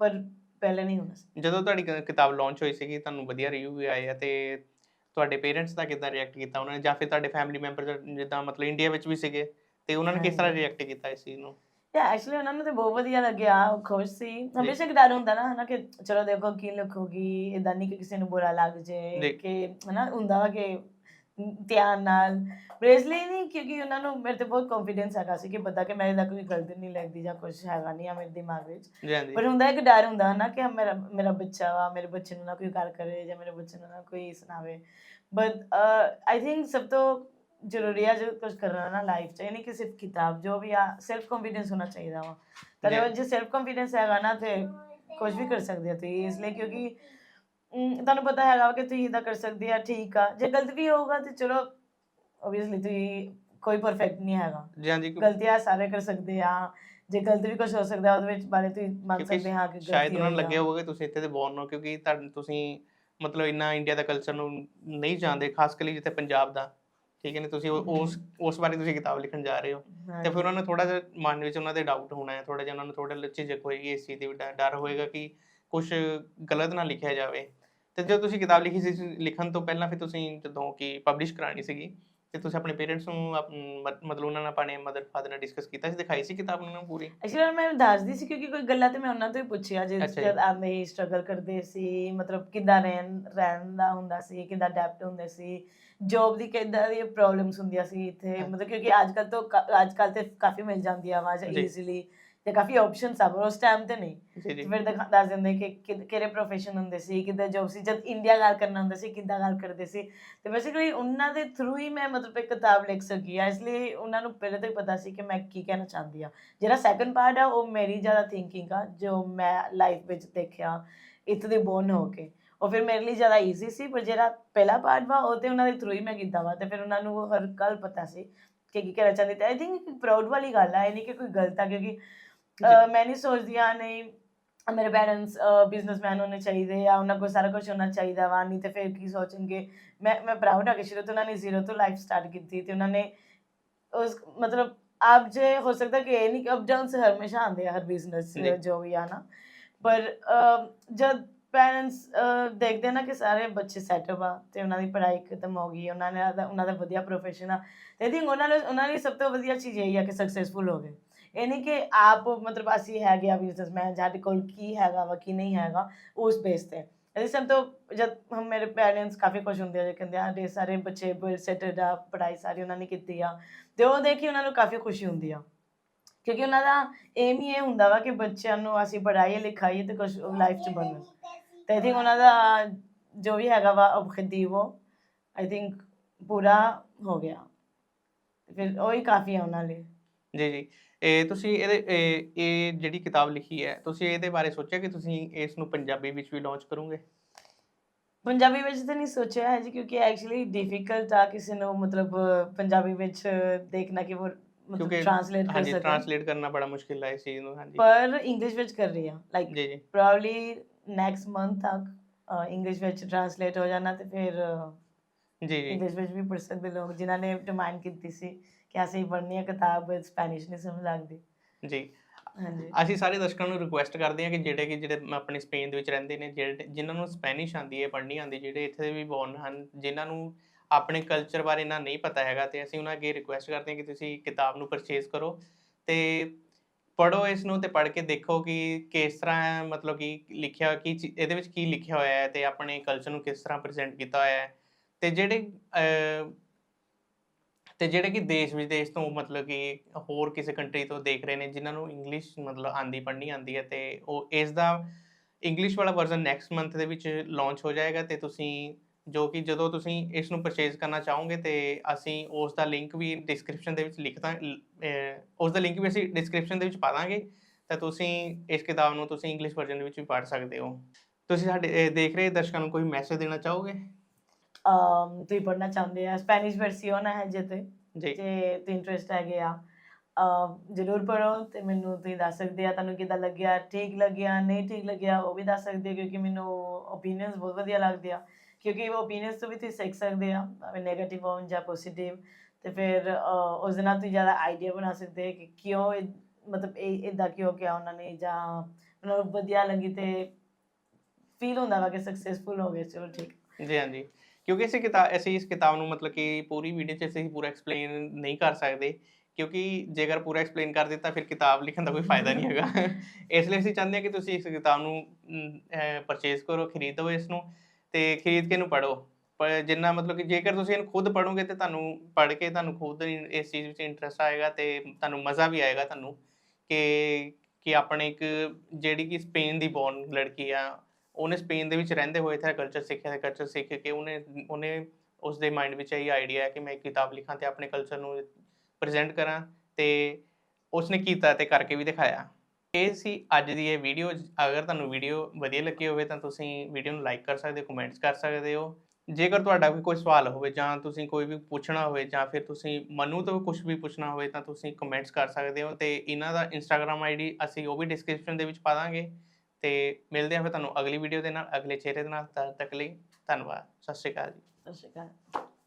[SPEAKER 2] ਪਰ ਪਹਿਲੇ ਨਹੀਂ ਹੁੰਦਾ ਸੀ।
[SPEAKER 1] ਜਦੋਂ ਤੁਹਾਡੀ ਕਿਤਾਬ ਲਾਂਚ ਹੋਈ ਸੀਗੀ ਤੁਹਾਨੂੰ ਵਧੀਆ ਰਿਵਿਊ ਵੀ ਆਏ ਆ ਤੇ ਤੁਹਾਡੇ ਪੇਰੈਂਟਸ ਦਾ ਕਿੱਦਾਂ ਰਿਐਕਟ ਕੀਤਾ ਉਹਨਾਂ ਨੇ? ਜਾਂ ਫਿਰ ਤੁਹਾਡੇ ਫੈਮਿਲੀ ਮੈਂਬਰ ਜਿੱਦਾਂ ਮਤਲਬ ਇੰਡੀਆ ਵਿੱਚ ਵੀ ਸੀਗੇ ਤੇ ਉਹਨਾਂ ਨੇ ਕਿਸ ਤਰ੍ਹਾਂ। ਰਿਐਕਟ ਕੀਤਾ ਇਸ ਚੀਜ਼ ਨੂੰ?
[SPEAKER 2] ਯਾ ਐਕਚੁਅਲੀ ਉਹਨਾਂ ਨੂੰ ਤੇ ਬਹੁਤ ਵਧੀਆ ਲੱਗਿਆ ਉਹ ਖੁਸ਼ ਸੀ। ਹਮੇਸ਼ਾ ਇੱਕ ਡਰ ਹੁੰਦਾ ਨਾ ਹਨਾ ਕਿ ਚਲੋ ਦੇਖੋ ਕੀ ਲਿਖੋਗੀ ਇਦਾਂ ਨਹੀਂ ਕਿ ਕਿਸੇ ਨੂੰ ਬੁਰਾ ਲੱਗ ਜੇ। ਕਿ ਹਨਾ ਹੁੰਦਾ ਵਾ ਕਿ ਧਿਆਨ ਨਾਲ। ਬ੍ਰੇਸਲੀ ਨਹੀਂ ਕਿਉਂਕਿ ਉਹਨਾਂ ਨੂੰ ਮੇਰੇ ਤੇ ਬਹੁਤ ਕੰਫੀਡੈਂਸ ਹੈਗਾ ਸੀ ਕਿ ਪਤਾ ਕਿ ਮੈਂ ਇਹਦਾ ਕੋਈ ਗਲਤੀ ਨਹੀਂ ਲੱਗਦੀ ਜਾਂ ਕੁਝ ਹੈਗਾ ਨਹੀਂ ਆ ਮੇਰੇ ਦਿਮਾਗ ਵਿੱਚ। ਪਰ ਹੁੰਦਾ ਇੱਕ ਡਰ ਹੁੰਦਾ ਨਾ ਕਿ ਮੇਰਾ ਮੇਰਾ ਬੱਚਾ ਵਾ ਮੇਰੇ ਬੱਚੇ ਨੂੰ ਨਾ ਕੋਈ ਗੱਲ ਕਰੇ ਜਾਂ ਮੇਰੇ ਬੱਚੇ ਨੂੰ ਨਾ ਕੋਈ ਸੁਣਾਵੇ। ਬਟ ਆਈ ਥਿੰਕ ਸਭ ਤੋਂ ਜ਼ਰੂਰੀ ਆ ਜੋ ਕੁਝ ਕਰਨਾ ਨਾ ਲਾਈਫ 'ਚ ਨਹੀਂ ਕਿ ਸਿਰਫ ਕਿਤਾਬ ਜੋ ਵੀ ਆ ਸੈਲਫ ਕੰਫੀਡੈਂਸ ਹੋਣਾ ਚਾਹੀਦਾ ਵਾ। ਤਾਂ
[SPEAKER 1] Yeah.
[SPEAKER 2] ਜੇ ਸੈਲਫ ਕੰਫੀਡੈਂਸ ਹੈਗਾ ਨਾ ਤੇ ਕੁਝ ਵੀ ਕਰ ਸਕਦੇ ਆ ਤੁਸੀਂ ਇਸ ਲਈ ਕਿਉਂਕਿ ਅਮ, ਤੁਹਾਨੂੰ ਪਤਾ ਹੈਗਾ ਕਿ ਤੁਸੀਂ ਇਦਾਂ ਕਰ ਸਕਦੇ ਆ ਠੀਕ ਆ। ਜੇ ਗਲਤ ਵੀ ਹੋਊਗਾ ਤੇ ਚਲੋ ਓਬਵੀਅਸਲੀ ਤੁਸੀਂ ਕੋਈ ਪਰਫੈਕਟ ਨਹੀਂ ਹੈਗਾ।
[SPEAKER 1] ਜੀ ਹਾਂਜੀ ਕਿਉਂ-
[SPEAKER 2] ਗਲਤੀਆਂ ਸਾਰੇ ਕਰ ਸਕਦੇ ਆ। ਜੇ ਗਲਤ ਵੀ ਕੁਝ ਹੋ ਸਕਦਾ ਉਹਦੇ ਵਿੱਚ ਬਾਰੇ ਤੁਸੀਂ ਮੰਨ
[SPEAKER 1] ਕਿਉਂਕਿ
[SPEAKER 2] ਸਕਦੇ ਹਾਂ ਕਿ ਗਲਤੀ
[SPEAKER 1] ਸ਼ਾਇਦ ਉਹਨਾਂ ਨੂੰ
[SPEAKER 2] ਹੋਈ ਆ।
[SPEAKER 1] ਲੱਗਿਆ ਕਿ ਤੁਸੀਂ ਇੱਥੇ ਦੇ ਬੌਰਨ ਹੋ ਕਿਉਂਕਿ ਤੁਹਾਨੂੰ ਤੁਸੀਂ ਮਤਲਬ ਇੰਨਾ ਇੰਡੀਆ ਦਾ ਕਲਚਰ ਨੂੰ ਨਹੀਂ ਜਾਣਦੇ ਖਾਸ ਕਰਕੇ ਜਿੱਥੇ ਪੰਜਾਬ ਦਾ। ਠੀਕ ਹੈ ਨੇ? ਤੁਸੀਂ ਉਸ ਉਸ ਬਾਰੇ ਤੁਸੀਂ ਕਿਤਾਬ ਲਿਖਣ ਜਾ ਰਹੇ ਹੋ। ਤੇ ਫਿਰ ਉਹਨਾਂ ਨੂੰ ਥੋੜਾ ਜਿਹਾ ਮਨ ਵਿੱਚ ਉਹਨਾਂ ਦੇ ਡਾਊਟ ਹੋਣਾ ਹੈ ਥੋੜਾ ਜਿਹਾ ਉਹਨਾਂ ਨੂੰ ਥੋੜਾ ਝਿਜਕ ਹੋਏਗੀ ਇਸ ਚੀਜ਼ ਦੀ ਡਰ ਹੋਏਗਾ ਕਿ ਕੁਝ ਗਲਤ ਨਾ ਲਿਖਿਆ ਜਾਵੇ। ਤੇ ਜਦੋਂ ਤੁਸੀਂ ਕਿਤਾਬ ਲਿਖੀ ਸੀ ਲਿਖਣ ਤੋਂ ਪਹਿਲਾਂ ਫਿਰ ਤੁਸੀਂ ਜਦੋਂ ਕਿ ਪਬਲਿਸ਼ ਕਰਾਣੀ ਸੀਗੀ ਤੇ ਤੁਸੀਂ ਆਪਣੇ ਪੇਰੈਂਟਸ ਨੂੰ ਆਪ- ਮ- ਮਤਲਬ ਉਹਨਾਂ ਨਾਲ ਆਪਣੇ ਮਦਰ ਫਾਦਰ ਨਾਲ ਡਿਸਕਸ ਕੀਤਾ ਸੀ ਦਿਖਾਈ ਸੀ ਕਿਤਾਬ ਉਹਨਾਂ ਨੂੰ ਪੂਰੀ
[SPEAKER 2] ਐਕਚੁਅਲੀ ਮੈਂ ਦੱਸਦੀ ਸੀ ਕਿਉਂਕਿ ਕੋਈ ਗੱਲਾਂ ਤੇ ਮੈਂ ਉਹਨਾਂ ਤੋਂ ਹੀ ਪੁੱਛਿਆ ਜੇ
[SPEAKER 1] ਅੱਛਾ ਜੀ।
[SPEAKER 2] ਜਦ ਆਂਦੇ ਸਟਰਗਲ ਕਰਦੇ ਸੀ ਮਤਲਬ ਕਿੱਦਾਂ ਰਹਿਣ ਰਹਿਣ ਦਾ ਹੁੰਦਾ ਸੀ ਕਿੱਦਾਂ ਅਡੈਪਟ ਹੁੰਦੇ ਸੀ ਜੌਬ ਦੀ ਕਿੱਦਾਂ ਦੀ ਪ੍ਰੋਬਲਮਸ ਹੁੰਦੀਆਂ ਸੀ ਇੱਥੇ। ਮਤਲਬ ਕਿਉਂਕਿ ਅੱਜ ਕੱਲ ਤੋਂ ਅੱਜ ਕੱਲ ਤੇ ਕਾਫੀ ਮਿਲ ਜਾਂਦੀ ਆ ਆਵਾਜ਼
[SPEAKER 1] ਜੀ।
[SPEAKER 2] ਈਜ਼ੀਲੀ ਤੇ ਕਾਫੀ ਆਪਸ਼ਨਸ ਆ ਪਰ ਉਸ ਟਾਈਮ ਤੇ ਨਹੀਂ।
[SPEAKER 1] ਜੀ
[SPEAKER 2] ਫਿਰ ਦਿਖਾ- ਦੱਸ ਦਿੰਦੇ ਕਿ ਕਿਹੜੇ ਪ੍ਰੋਫੈਸ਼ਨ ਹੁੰਦੇ ਸੀ ਕਿੱਦਾਂ ਜੌਬ ਸੀ ਜਦ ਇੰਡੀਆ ਗੱਲ ਕਰਨਾ ਹੁੰਦਾ ਸੀ ਕਿੱਦਾਂ ਗੱਲ ਕਰਦੇ ਸੀ। ਤੇ ਬੇਸਿਕਲੀ ਉਹਨਾਂ ਦੇ ਥਰੂ ਹੀ ਮੈਂ ਮਤਲਬ ਇੱਕ ਕਿਤਾਬ ਲਿਖ ਸਕੀ ਆ ਇਸ ਲਈ ਉਹਨਾਂ ਨੂੰ ਪਹਿਲੇ ਤੋਂ ਹੀ ਪਤਾ ਸੀ ਕਿ ਮੈਂ ਕੀ ਕਹਿਣਾ ਚਾਹੁੰਦੀ ਆ। ਜਿਹੜਾ ਸੈਕੰਡ ਪਾਰਟ ਆ ਉਹ ਮੇਰੀ ਜ਼ਿਆਦਾ ਥਿੰਕਿੰਗ ਆ ਜੋ ਮੈਂ ਲਾਈਫ ਵਿੱਚ ਦੇਖਿਆ ਇੱਥੇ ਦੇ ਬੋਰਨ ਹੋ ਕੇ। ਉਹ ਫਿਰ ਮੇਰੇ ਲਈ ਜ਼ਿਆਦਾ ਈਜ਼ੀ ਸੀ ਪਰ ਜਿਹੜਾ ਪਹਿਲਾ ਪਾਰਟ ਵਾ ਉਹ ਤੇ ਉਹਨਾਂ ਦੇ ਥਰੂ ਹੀ ਮੈਂ ਕੀਤਾ ਵਾ ਤੇ ਫਿਰ ਉਹਨਾਂ ਨੂੰ ਹਰ ਗੱਲ ਪਤਾ ਸੀ ਕਿ ਕੀ ਕਹਿਣਾ ਚਾਹੁੰਦੀ। ਤੇ ਆਈ ਥਿੰਕ ਪ੍ਰਾਊਡ ਵਾਲੀ ਗੱਲ ਆ ਇਹ ਨਹੀਂ ਕਿ ਕੋਈ ਗਲਤ ਆ ਕਿਉਂਕਿ ਮੈਂ ਨਹੀਂ ਸੋਚਦੀ ਆ ਨਹੀਂ ਮੇਰੇ ਪੈਰੈਂਟਸ ਬਿਜ਼ਨਸਮੈਨ ਹੋਣੇ ਚਾਹੀਦੇ ਆ ਉਹਨਾਂ ਕੋਲ ਸਾਰਾ ਕੁਝ ਹੋਣਾ ਚਾਹੀਦਾ ਵਾ ਨਹੀਂ ਤੇ ਫਿਰ ਕੀ ਸੋਚਣਗੇ? ਮੈਂ ਮੈਂ ਪ੍ਰਾਊਡ ਆ ਕਿ ਸ਼ੁਰੂ ਤੋਂ ਉਹਨਾਂ ਨੇ ਜ਼ੀਰੋ ਤੋਂ ਲਾਈਫ ਸਟਾਰਟ ਕੀਤੀ ਤੇ ਉਹਨਾਂ ਨੇ ਉਸ ਮਤਲਬ ਆਪ ਜੇ ਹੋ ਸਕਦਾ ਕਿ ਇਹ ਨਹੀਂ ਕਿ ਅਪ ਡਾਊਨਸ ਹਮੇਸ਼ਾ ਆਉਂਦੇ ਆ ਹਰ ਬਿਜ਼ਨਸ
[SPEAKER 1] ਜੀ।
[SPEAKER 2] ਵੀ ਆ ਨਾ। ਪਰ ਜਦ ਪੈਰੈਂਟਸ ਦੇਖਦੇ ਨਾ ਕਿ ਸਾਰੇ ਬੱਚੇ ਸੈਟਅਪ ਆ ਤੇ ਉਹਨਾਂ ਦੀ ਪੜ੍ਹਾਈ ਖਤਮ ਹੋ ਗਈ ਉਹਨਾਂ ਨੇ ਉਹਨਾਂ ਦਾ ਵਧੀਆ ਪ੍ਰੋਫੈਸ਼ਨ ਆ ਤੇ ਥਿੰਕ ਉਹਨਾਂ ਨੂੰ ਉਹਨਾਂ ਲਈ ਸਭ ਤੋਂ ਵਧੀਆ ਚੀਜ਼ ਇਹ ਆ ਕਿ ਸਕਸੈਸਫੁਲ ਹੋ ਗਏ। ਇਹ ਨਹੀਂ ਕਿ ਆਪ ਮਤਲਬ ਅਸੀਂ ਹੈਗੇ ਆ ਬਿਜ਼ਨਸਮੈਨ ਸਾਡੇ ਕੋਲ ਕੀ ਹੈਗਾ ਵਾ ਕੀ ਨਹੀਂ ਹੈਗਾ ਉਸ ਬੇਸ ਤੇ ਇਹਦੇ ਸਭ ਤੋਂ ਜਦ ਹਮ ਮੇਰੇ ਪੈਰੈਂਟਸ ਕਾਫੀ ਖੁਸ਼ ਹੁੰਦੇ ਆ ਜੇ ਕਹਿੰਦੇ ਆ ਦੇ ਸਾਰੇ ਬੱਚੇ ਵੈਲ ਸੈਟਲਡ ਆ ਪੜ੍ਹਾਈ ਸਾਰੀ ਉਹਨਾਂ ਨੇ ਕੀਤੀ ਆ ਤੇ ਉਹ ਦੇਖ ਕੇ ਉਹਨਾਂ ਨੂੰ ਕਾਫੀ ਖੁਸ਼ੀ ਹੁੰਦੀ ਆ ਕਿਉਂਕਿ ਉਹਨਾਂ ਦਾ ਏਮ ਹੀ ਇਹ ਹੁੰਦਾ ਵਾ ਕਿ ਬੱਚਿਆਂ ਨੂੰ ਅਸੀਂ ਪੜ੍ਹਾਈਏ ਲਿਖਾਈਏ ਤੇ ਕੁਝ ਲਾਈਫ 'ਚ ਬਣਨ ਤੇ ਆਈ ਥਿੰਕ ਉਹਨਾਂ ਦਾ ਜੋ ਵੀ ਹੈਗਾ ਵਾ objective ਉਹ ਆਈ ਥਿੰਕ ਪੂਰਾ ਹੋ ਗਿਆ ਫਿਰ ਉਹ ਹੀ ਕਾਫੀ ਆ ਉਹਨਾਂ ਲਈ
[SPEAKER 1] ਜੀ ਜੀ। ਇਹ ਤੁਸੀਂ ਇਹਦੇ ਇਹ ਇਹ ਜਿਹੜੀ ਕਿਤਾਬ ਲਿਖੀ ਹੈ ਤੁਸੀਂ ਇਹਦੇ ਬਾਰੇ ਸੋਚਿਆ ਕਿ ਤੁਸੀਂ ਇਸ ਨੂੰ ਪੰਜਾਬੀ ਵਿੱਚ ਵੀ ਲਾਂਚ ਕਰੋਗੇ?
[SPEAKER 2] ਪੰਜਾਬੀ ਵਿੱਚ ਤਾਂ ਨਹੀਂ ਸੋਚਿਆ ਹੈ ਜੀ ਕਿਉਂਕਿ ਐਕਚੁਅਲੀ ਡਿਫਿਕਲਟ ਆ ਕਿਸੇ ਨੂੰ ਮਤਲਬ ਪੰਜਾਬੀ ਵਿੱਚ ਦੇਖਣਾ ਕਿ ਉਹ ਮਤਲਬ
[SPEAKER 1] ਕਿਉਂਕਿ
[SPEAKER 2] ਟ੍ਰਾਂਸਲੇਟ ਕਰ
[SPEAKER 1] ਹਾਂਜੀ
[SPEAKER 2] ਸਕੇ
[SPEAKER 1] ਟ੍ਰਾਂਸਲੇਟ ਕਰਨਾ ਬੜਾ ਮੁਸ਼ਕਿਲ ਹੈ ਇਸ ਚੀਜ਼ ਨੂੰ ਹਾਂਜੀ।
[SPEAKER 2] ਪਰ ਇੰਗਲਿਸ਼ ਵਿੱਚ ਕਰ ਰਹੀ ਆ ਲਾਈਕ
[SPEAKER 1] ਜੀ ਜੀ।
[SPEAKER 2] ਪ੍ਰੋਬਬਲੀ ਨੈਕਸਟ ਮੰਥ ਤੱਕ ਇੰਗਲਿਸ਼ ਵਿੱਚ ਟ੍ਰਾਂਸਲੇਟ ਹੋ ਜਾਣਾ ਤੇ ਫਿਰ
[SPEAKER 1] ਜੀ ਜੀ।
[SPEAKER 2] ਇੰਗਲਿਸ਼ ਵਿੱਚ ਵੀ ਪੜ੍ਹ ਸਕਦੇ ਲੋਕ ਜਿਨ੍ਹਾਂ ਨੇ ਡਿਮਾਂਡ ਕੀਤੀ ਸੀ। ਕਿ ਅਸੀਂ ਪੜ੍ਹਨੀ ਹੈ ਕਿਤਾਬ ਸਪੈਨਿਸ਼ ਨਹੀਂ ਸਮਝ ਲੱਗਦੀ।
[SPEAKER 1] ਜੀ।
[SPEAKER 2] ਹਾਂਜੀ।
[SPEAKER 1] ਅਸੀਂ ਸਾਰੇ ਦਰਸ਼ਕਾਂ ਨੂੰ ਰਿਕੁਐਸਟ ਕਰਦੇ ਹਾਂ ਕਿ ਜਿਹੜੇ ਕਿ ਜਿਹੜੇ ਆਪਣੇ ਸਪੇਨ ਦੇ ਵਿੱਚ ਰਹਿੰਦੇ ਨੇ ਜਿਹੜੇ ਜਿਨ੍ਹਾਂ ਨੂੰ ਸਪੈਨਿਸ਼ ਆਉਂਦੀ ਹੈ ਪੜ੍ਹਨੀ ਆਉਂਦੀ ਜਿਹੜੇ ਇੱਥੇ ਦੇ ਵੀ ਬੌਰਨ ਹਨ ਜਿਨ੍ਹਾਂ ਨੂੰ ਆਪਣੇ ਕਲਚਰ ਬਾਰੇ ਨਾ ਨਹੀਂ ਪਤਾ ਹੈਗਾ ਤੇ ਅਸੀਂ ਉਹਨਾਂ ਅੱਗੇ ਰਿਕੁਐਸਟ ਕਰਦੇ ਹਾਂ ਕਿ ਤੁਸੀਂ ਕਿਤਾਬ ਨੂੰ ਪਰਚੇਜ਼ ਕਰੋ ਤੇ ਪੜੋ ਇਸ ਨੂੰ ਤੇ ਪੜ੍ਹ ਕੇ ਦੇਖੋ ਕਿ ਕਿਸ ਤਰ੍ਹਾਂ ਹੈ, ਮਤਲਬ ਕਿ ਲਿਖਿਆ ਕੀ ਇਹਦੇ ਵਿੱਚ ਕੀ ਲਿਖਿਆ ਹੋਇਆ ਹੈ ਤੇ ਆਪਣੇ ਕਲਚਰ ਨੂੰ ਕਿਸ ਤਰ੍ਹਾਂ ਪ੍ਰੈਜ਼ੈਂਟ ਕੀਤਾ ਹੋਇਆ ਹੈ। ਤੇ ਜਿਹੜੇ ਤੇ ਜਿਹੜੇ ਕਿ ਦੇਸ਼ ਵਿਦੇਸ਼ ਤੋਂ ਮਤਲਬ ਕਿ ਹੋਰ ਕਿਸੇ ਕੰਟਰੀ ਤੋਂ ਦੇਖ ਰਹੇ ਨੇ, ਜਿਨ੍ਹਾਂ ਨੂੰ ਇੰਗਲਿਸ਼ ਮਤਲਬ ਆਂਦੀ ਪੜ੍ਹਨੀ ਆਂਦੀ ਹੈ, ਤੇ ਉਹ ਇਸ ਦਾ ਇੰਗਲਿਸ਼ ਵਾਲਾ ਵਰਜ਼ਨ ਨੈਕਸਟ ਮੰਥ ਦੇ ਵਿੱਚ ਲਾਂਚ ਹੋ ਜਾਏਗਾ ਤੇ ਤੁਸੀਂ ਜੋ ਕਿ ਜਦੋਂ ਤੁਸੀਂ ਇਸ ਨੂੰ ਪਰਚੇਜ਼ ਕਰਨਾ ਚਾਹੋਗੇ ਤੇ ਅਸੀਂ ਉਸ ਦਾ ਲਿੰਕ ਵੀ ਡਿਸਕ੍ਰਿਪਸ਼ਨ ਦੇ ਵਿੱਚ ਲਿਖ ਉਸ ਦਾ ਲਿੰਕ ਵੀ ਅਸੀਂ ਡਿਸਕ੍ਰਿਪਸ਼ਨ ਦੇ ਵਿੱਚ ਪਾ ਦਾਂਗੇ, ਤਾਂ ਤੁਸੀਂ ਇਸ ਕਿਤਾਬ ਨੂੰ ਤੁਸੀਂ ਇੰਗਲਿਸ਼ ਵਰਜ਼ਨ ਦੇ ਵਿੱਚ ਵੀ ਪੜ੍ਹ ਸਕਦੇ ਹੋ। ਤੁਸੀਂ ਸਾਡੇ ਦੇਖ ਰਹੇ ਦਰਸ਼ਕਾਂ ਨੂੰ ਕੋਈ ਮੈਸੇਜ ਦੇਣਾ ਚਾਹੋਗੇ?
[SPEAKER 2] ਤੁਸੀਂ ਪੜ੍ਹਨਾ ਚਾਹੁੰਦੇ ਆ ਸਪੈਨਿਸ਼ ਵਰਸੀਓਨ ਹੈ ਜੇ ਤੇ
[SPEAKER 1] ਜੀ।
[SPEAKER 2] ਜੇ ਤੇ ਇੰਟਰਸਟ ਹੈਗੇ ਆ ਜ਼ਰੂਰ ਪੜੋ ਤੇ ਮੈਨੂੰ ਤੁਸੀਂ ਦੱਸ ਸਕਦੇ ਆ ਤੁਹਾਨੂੰ ਕਿਦਾਂ ਲੱਗਿਆ ਠੀਕ ਲੱਗਿਆ ਨਹੀਂ ਠੀਕ ਲੱਗਿਆ ਉਹ ਵੀ ਦੱਸ ਸਕਦੇ ਕਿਉਂਕਿ ਮੈਨੂੰ ਓਪੀਨੀਅਨਸ ਬਹੁਤ ਵਧੀਆ ਲੱਗਦੇ ਆ ਕਿਉਂਕਿ ਉਹ ਓਪੀਨੀਅਨਸ ਤੋਂ ਵੀ ਤੁਸੀਂ ਸਿੱਖ ਸਕਦੇ ਆ ਭਾਵੇਂ 네ਗੇਟਿਵ ਹੋਣ ਜਾਂ ਪੋਜ਼ਿਟਿਵ ਤੇ ਫਿਰ ਉਸ ਦੇ ਨਾਲ ਤੁਸੀਂ ਜ਼ਿਆਦਾ ਆਈਡੀਆ ਬਣਾ ਸਕਦੇ ਹੋ ਕਿ ਕਿਉਂ ਮਤਲਬ ਇਹ ਇਦਾਂ ਕਿਉਂ ਕਿਹਾ ਉਹਨਾਂ ਨੇ ਜਾਂ ਉਹਨਾਂ ਵਧੀਆ ਲੱਗੀ ਤੇ ਫੀਲ ਹੁੰਦਾ ਵਾ ਕਿ ਸਕਸੈਸਫੁਲ ਹੋ ਗਏ ਚਲੋ ਠੀਕ।
[SPEAKER 1] ਜੀ ਹਾਂਜੀ। ਕਿਉਂਕਿ ਅਸੀਂ ਕਿਤਾਬ ਅਸੀਂ ਇਸ ਕਿਤਾਬ ਨੂੰ ਮਤਲਬ ਕਿ ਪੂਰੀ ਵੀਡੀਓ 'ਚ ਅਸੀਂ ਪੂਰਾ ਐਕਸਪਲੇਨ ਨਹੀਂ ਕਰ ਸਕਦੇ ਕਿਉਂਕਿ ਜੇਕਰ ਪੂਰਾ ਐਕਸਪਲੇਨ ਕਰ ਦਿੱਤਾ ਫਿਰ ਕਿਤਾਬ ਲਿਖਣ ਦਾ ਕੋਈ ਫਾਇਦਾ ਨਹੀਂ ਹੈਗਾ। ਇਸ ਲਈ ਅਸੀਂ ਚਾਹੁੰਦੇ ਹਾਂ ਕਿ ਤੁਸੀਂ ਇਸ ਕਿਤਾਬ ਨੂੰ ਪਰਚੇਜ਼ ਕਰੋ ਖਰੀਦੋ ਇਸ ਨੂੰ ਤੇ ਖਰੀਦ ਕੇ ਇਹਨੂੰ ਪੜ੍ਹੋ। ਪਰ ਜਿੰਨਾ ਮਤਲਬ ਕਿ ਜੇਕਰ ਤੁਸੀਂ ਇਹਨੂੰ ਖੁਦ ਪੜ੍ਹੋਗੇ ਤੇ ਤੁਹਾਨੂੰ ਪੜ੍ਹ ਕੇ ਤੁਹਾਨੂੰ ਖੁਦ ਇਸ ਚੀਜ਼ ਵਿੱਚ ਇੰਟਰਸਟ ਆਏਗਾ ਤੇ ਤੁਹਾਨੂੰ ਮਜ਼ਾ ਵੀ ਆਏਗਾ ਤੁਹਾਨੂੰ ਕਿ ਕਿ ਆਪਣੇ ਇੱਕ ਜਿਹੜੀ ਕਿ ਸਪੇਨ ਦੀ ਬੌਰਨ ਲੜਕੀ ਆ ਉਹਨੇ ਸਪੇਨ ਦੇ ਵਿੱਚ ਰਹਿੰਦੇ ਹੋਏ ਇੱਥੇ ਕਲਚਰ ਸਿੱਖਿਆ ਤੇ ਕਲਚਰ ਸਿੱਖ ਕੇ ਉਹਨੇ ਉਹਨੇ ਉਸ ਦੇ ਮਾਈਂਡ ਵਿੱਚ ਇਹ ਆਈਡੀਆ ਹੈ ਕਿ ਮੈਂ ਇੱਕ ਕਿਤਾਬ ਲਿਖਾਂ ਤੇ ਆਪਣੇ ਕਲਚਰ ਨੂੰ ਪ੍ਰੈਜ਼ੈਂਟ ਕਰਾਂ ਤੇ ਉਸਨੇ ਕੀਤਾ ਤੇ ਕਰਕੇ ਵੀ ਦਿਖਾਇਆ। ਇਹ ਸੀ ਅੱਜ ਦੀ ਇਹ ਵੀਡੀਓ ਅਗਰ ਤੁਹਾਨੂੰ ਵੀਡੀਓ ਵਧੀਆ ਲੱਗੀ ਹੋਵੇ ਤਾਂ ਤੁਸੀਂ ਵੀਡੀਓ ਨੂੰ ਲਾਈਕ ਕਰ ਸਕਦੇ ਹੋ ਕਮੈਂਟਸ ਕਰ ਸਕਦੇ ਹੋ। ਜੇਕਰ ਤੁਹਾਡਾ ਵੀ ਕੋਈ ਸਵਾਲ ਹੋਵੇ ਜਾਂ ਤੁਸੀਂ ਕੋਈ ਵੀ ਪੁੱਛਣਾ ਹੋਵੇ ਜਾਂ ਫਿਰ ਤੁਸੀਂ ਮਨੂ ਤੋਂ ਕੁਝ ਵੀ ਪੁੱਛਣਾ ਹੋਵੇ ਤਾਂ ਤੁਸੀਂ ਕਮੈਂਟਸ ਕਰ ਸਕਦੇ ਹੋ ਤੇ ਇਹਨਾਂ ਦਾ ਇੰਸਟਾਗ੍ਰam ਆਈਡੀ ਅਸੀਂ ਉਹ ਵੀ ਡਿਸਕ੍ਰਿਪਸ਼ਨ ਦੇ ਵਿੱਚ ਪਾ ਦਾਂਗੇ। ਤੇ ਮਿਲਦੇ ਹਾਂ ਫਿਰ ਤੁਹਾਨੂੰ ਅਗਲੀ ਵੀਡੀਓ ਦੇ ਨਾਲ, ਅਗਲੇ ਚਿਹਰੇ ਦੇ ਨਾਲ, ਤਦ ਤੱਕ ਲਈ ਧੰਨਵਾਦ, ਸਤਿ ਸ਼੍ਰੀ ਅਕਾਲ ਜੀ।
[SPEAKER 2] ਸਤਿ ਸ਼੍ਰੀ ਅਕਾਲ।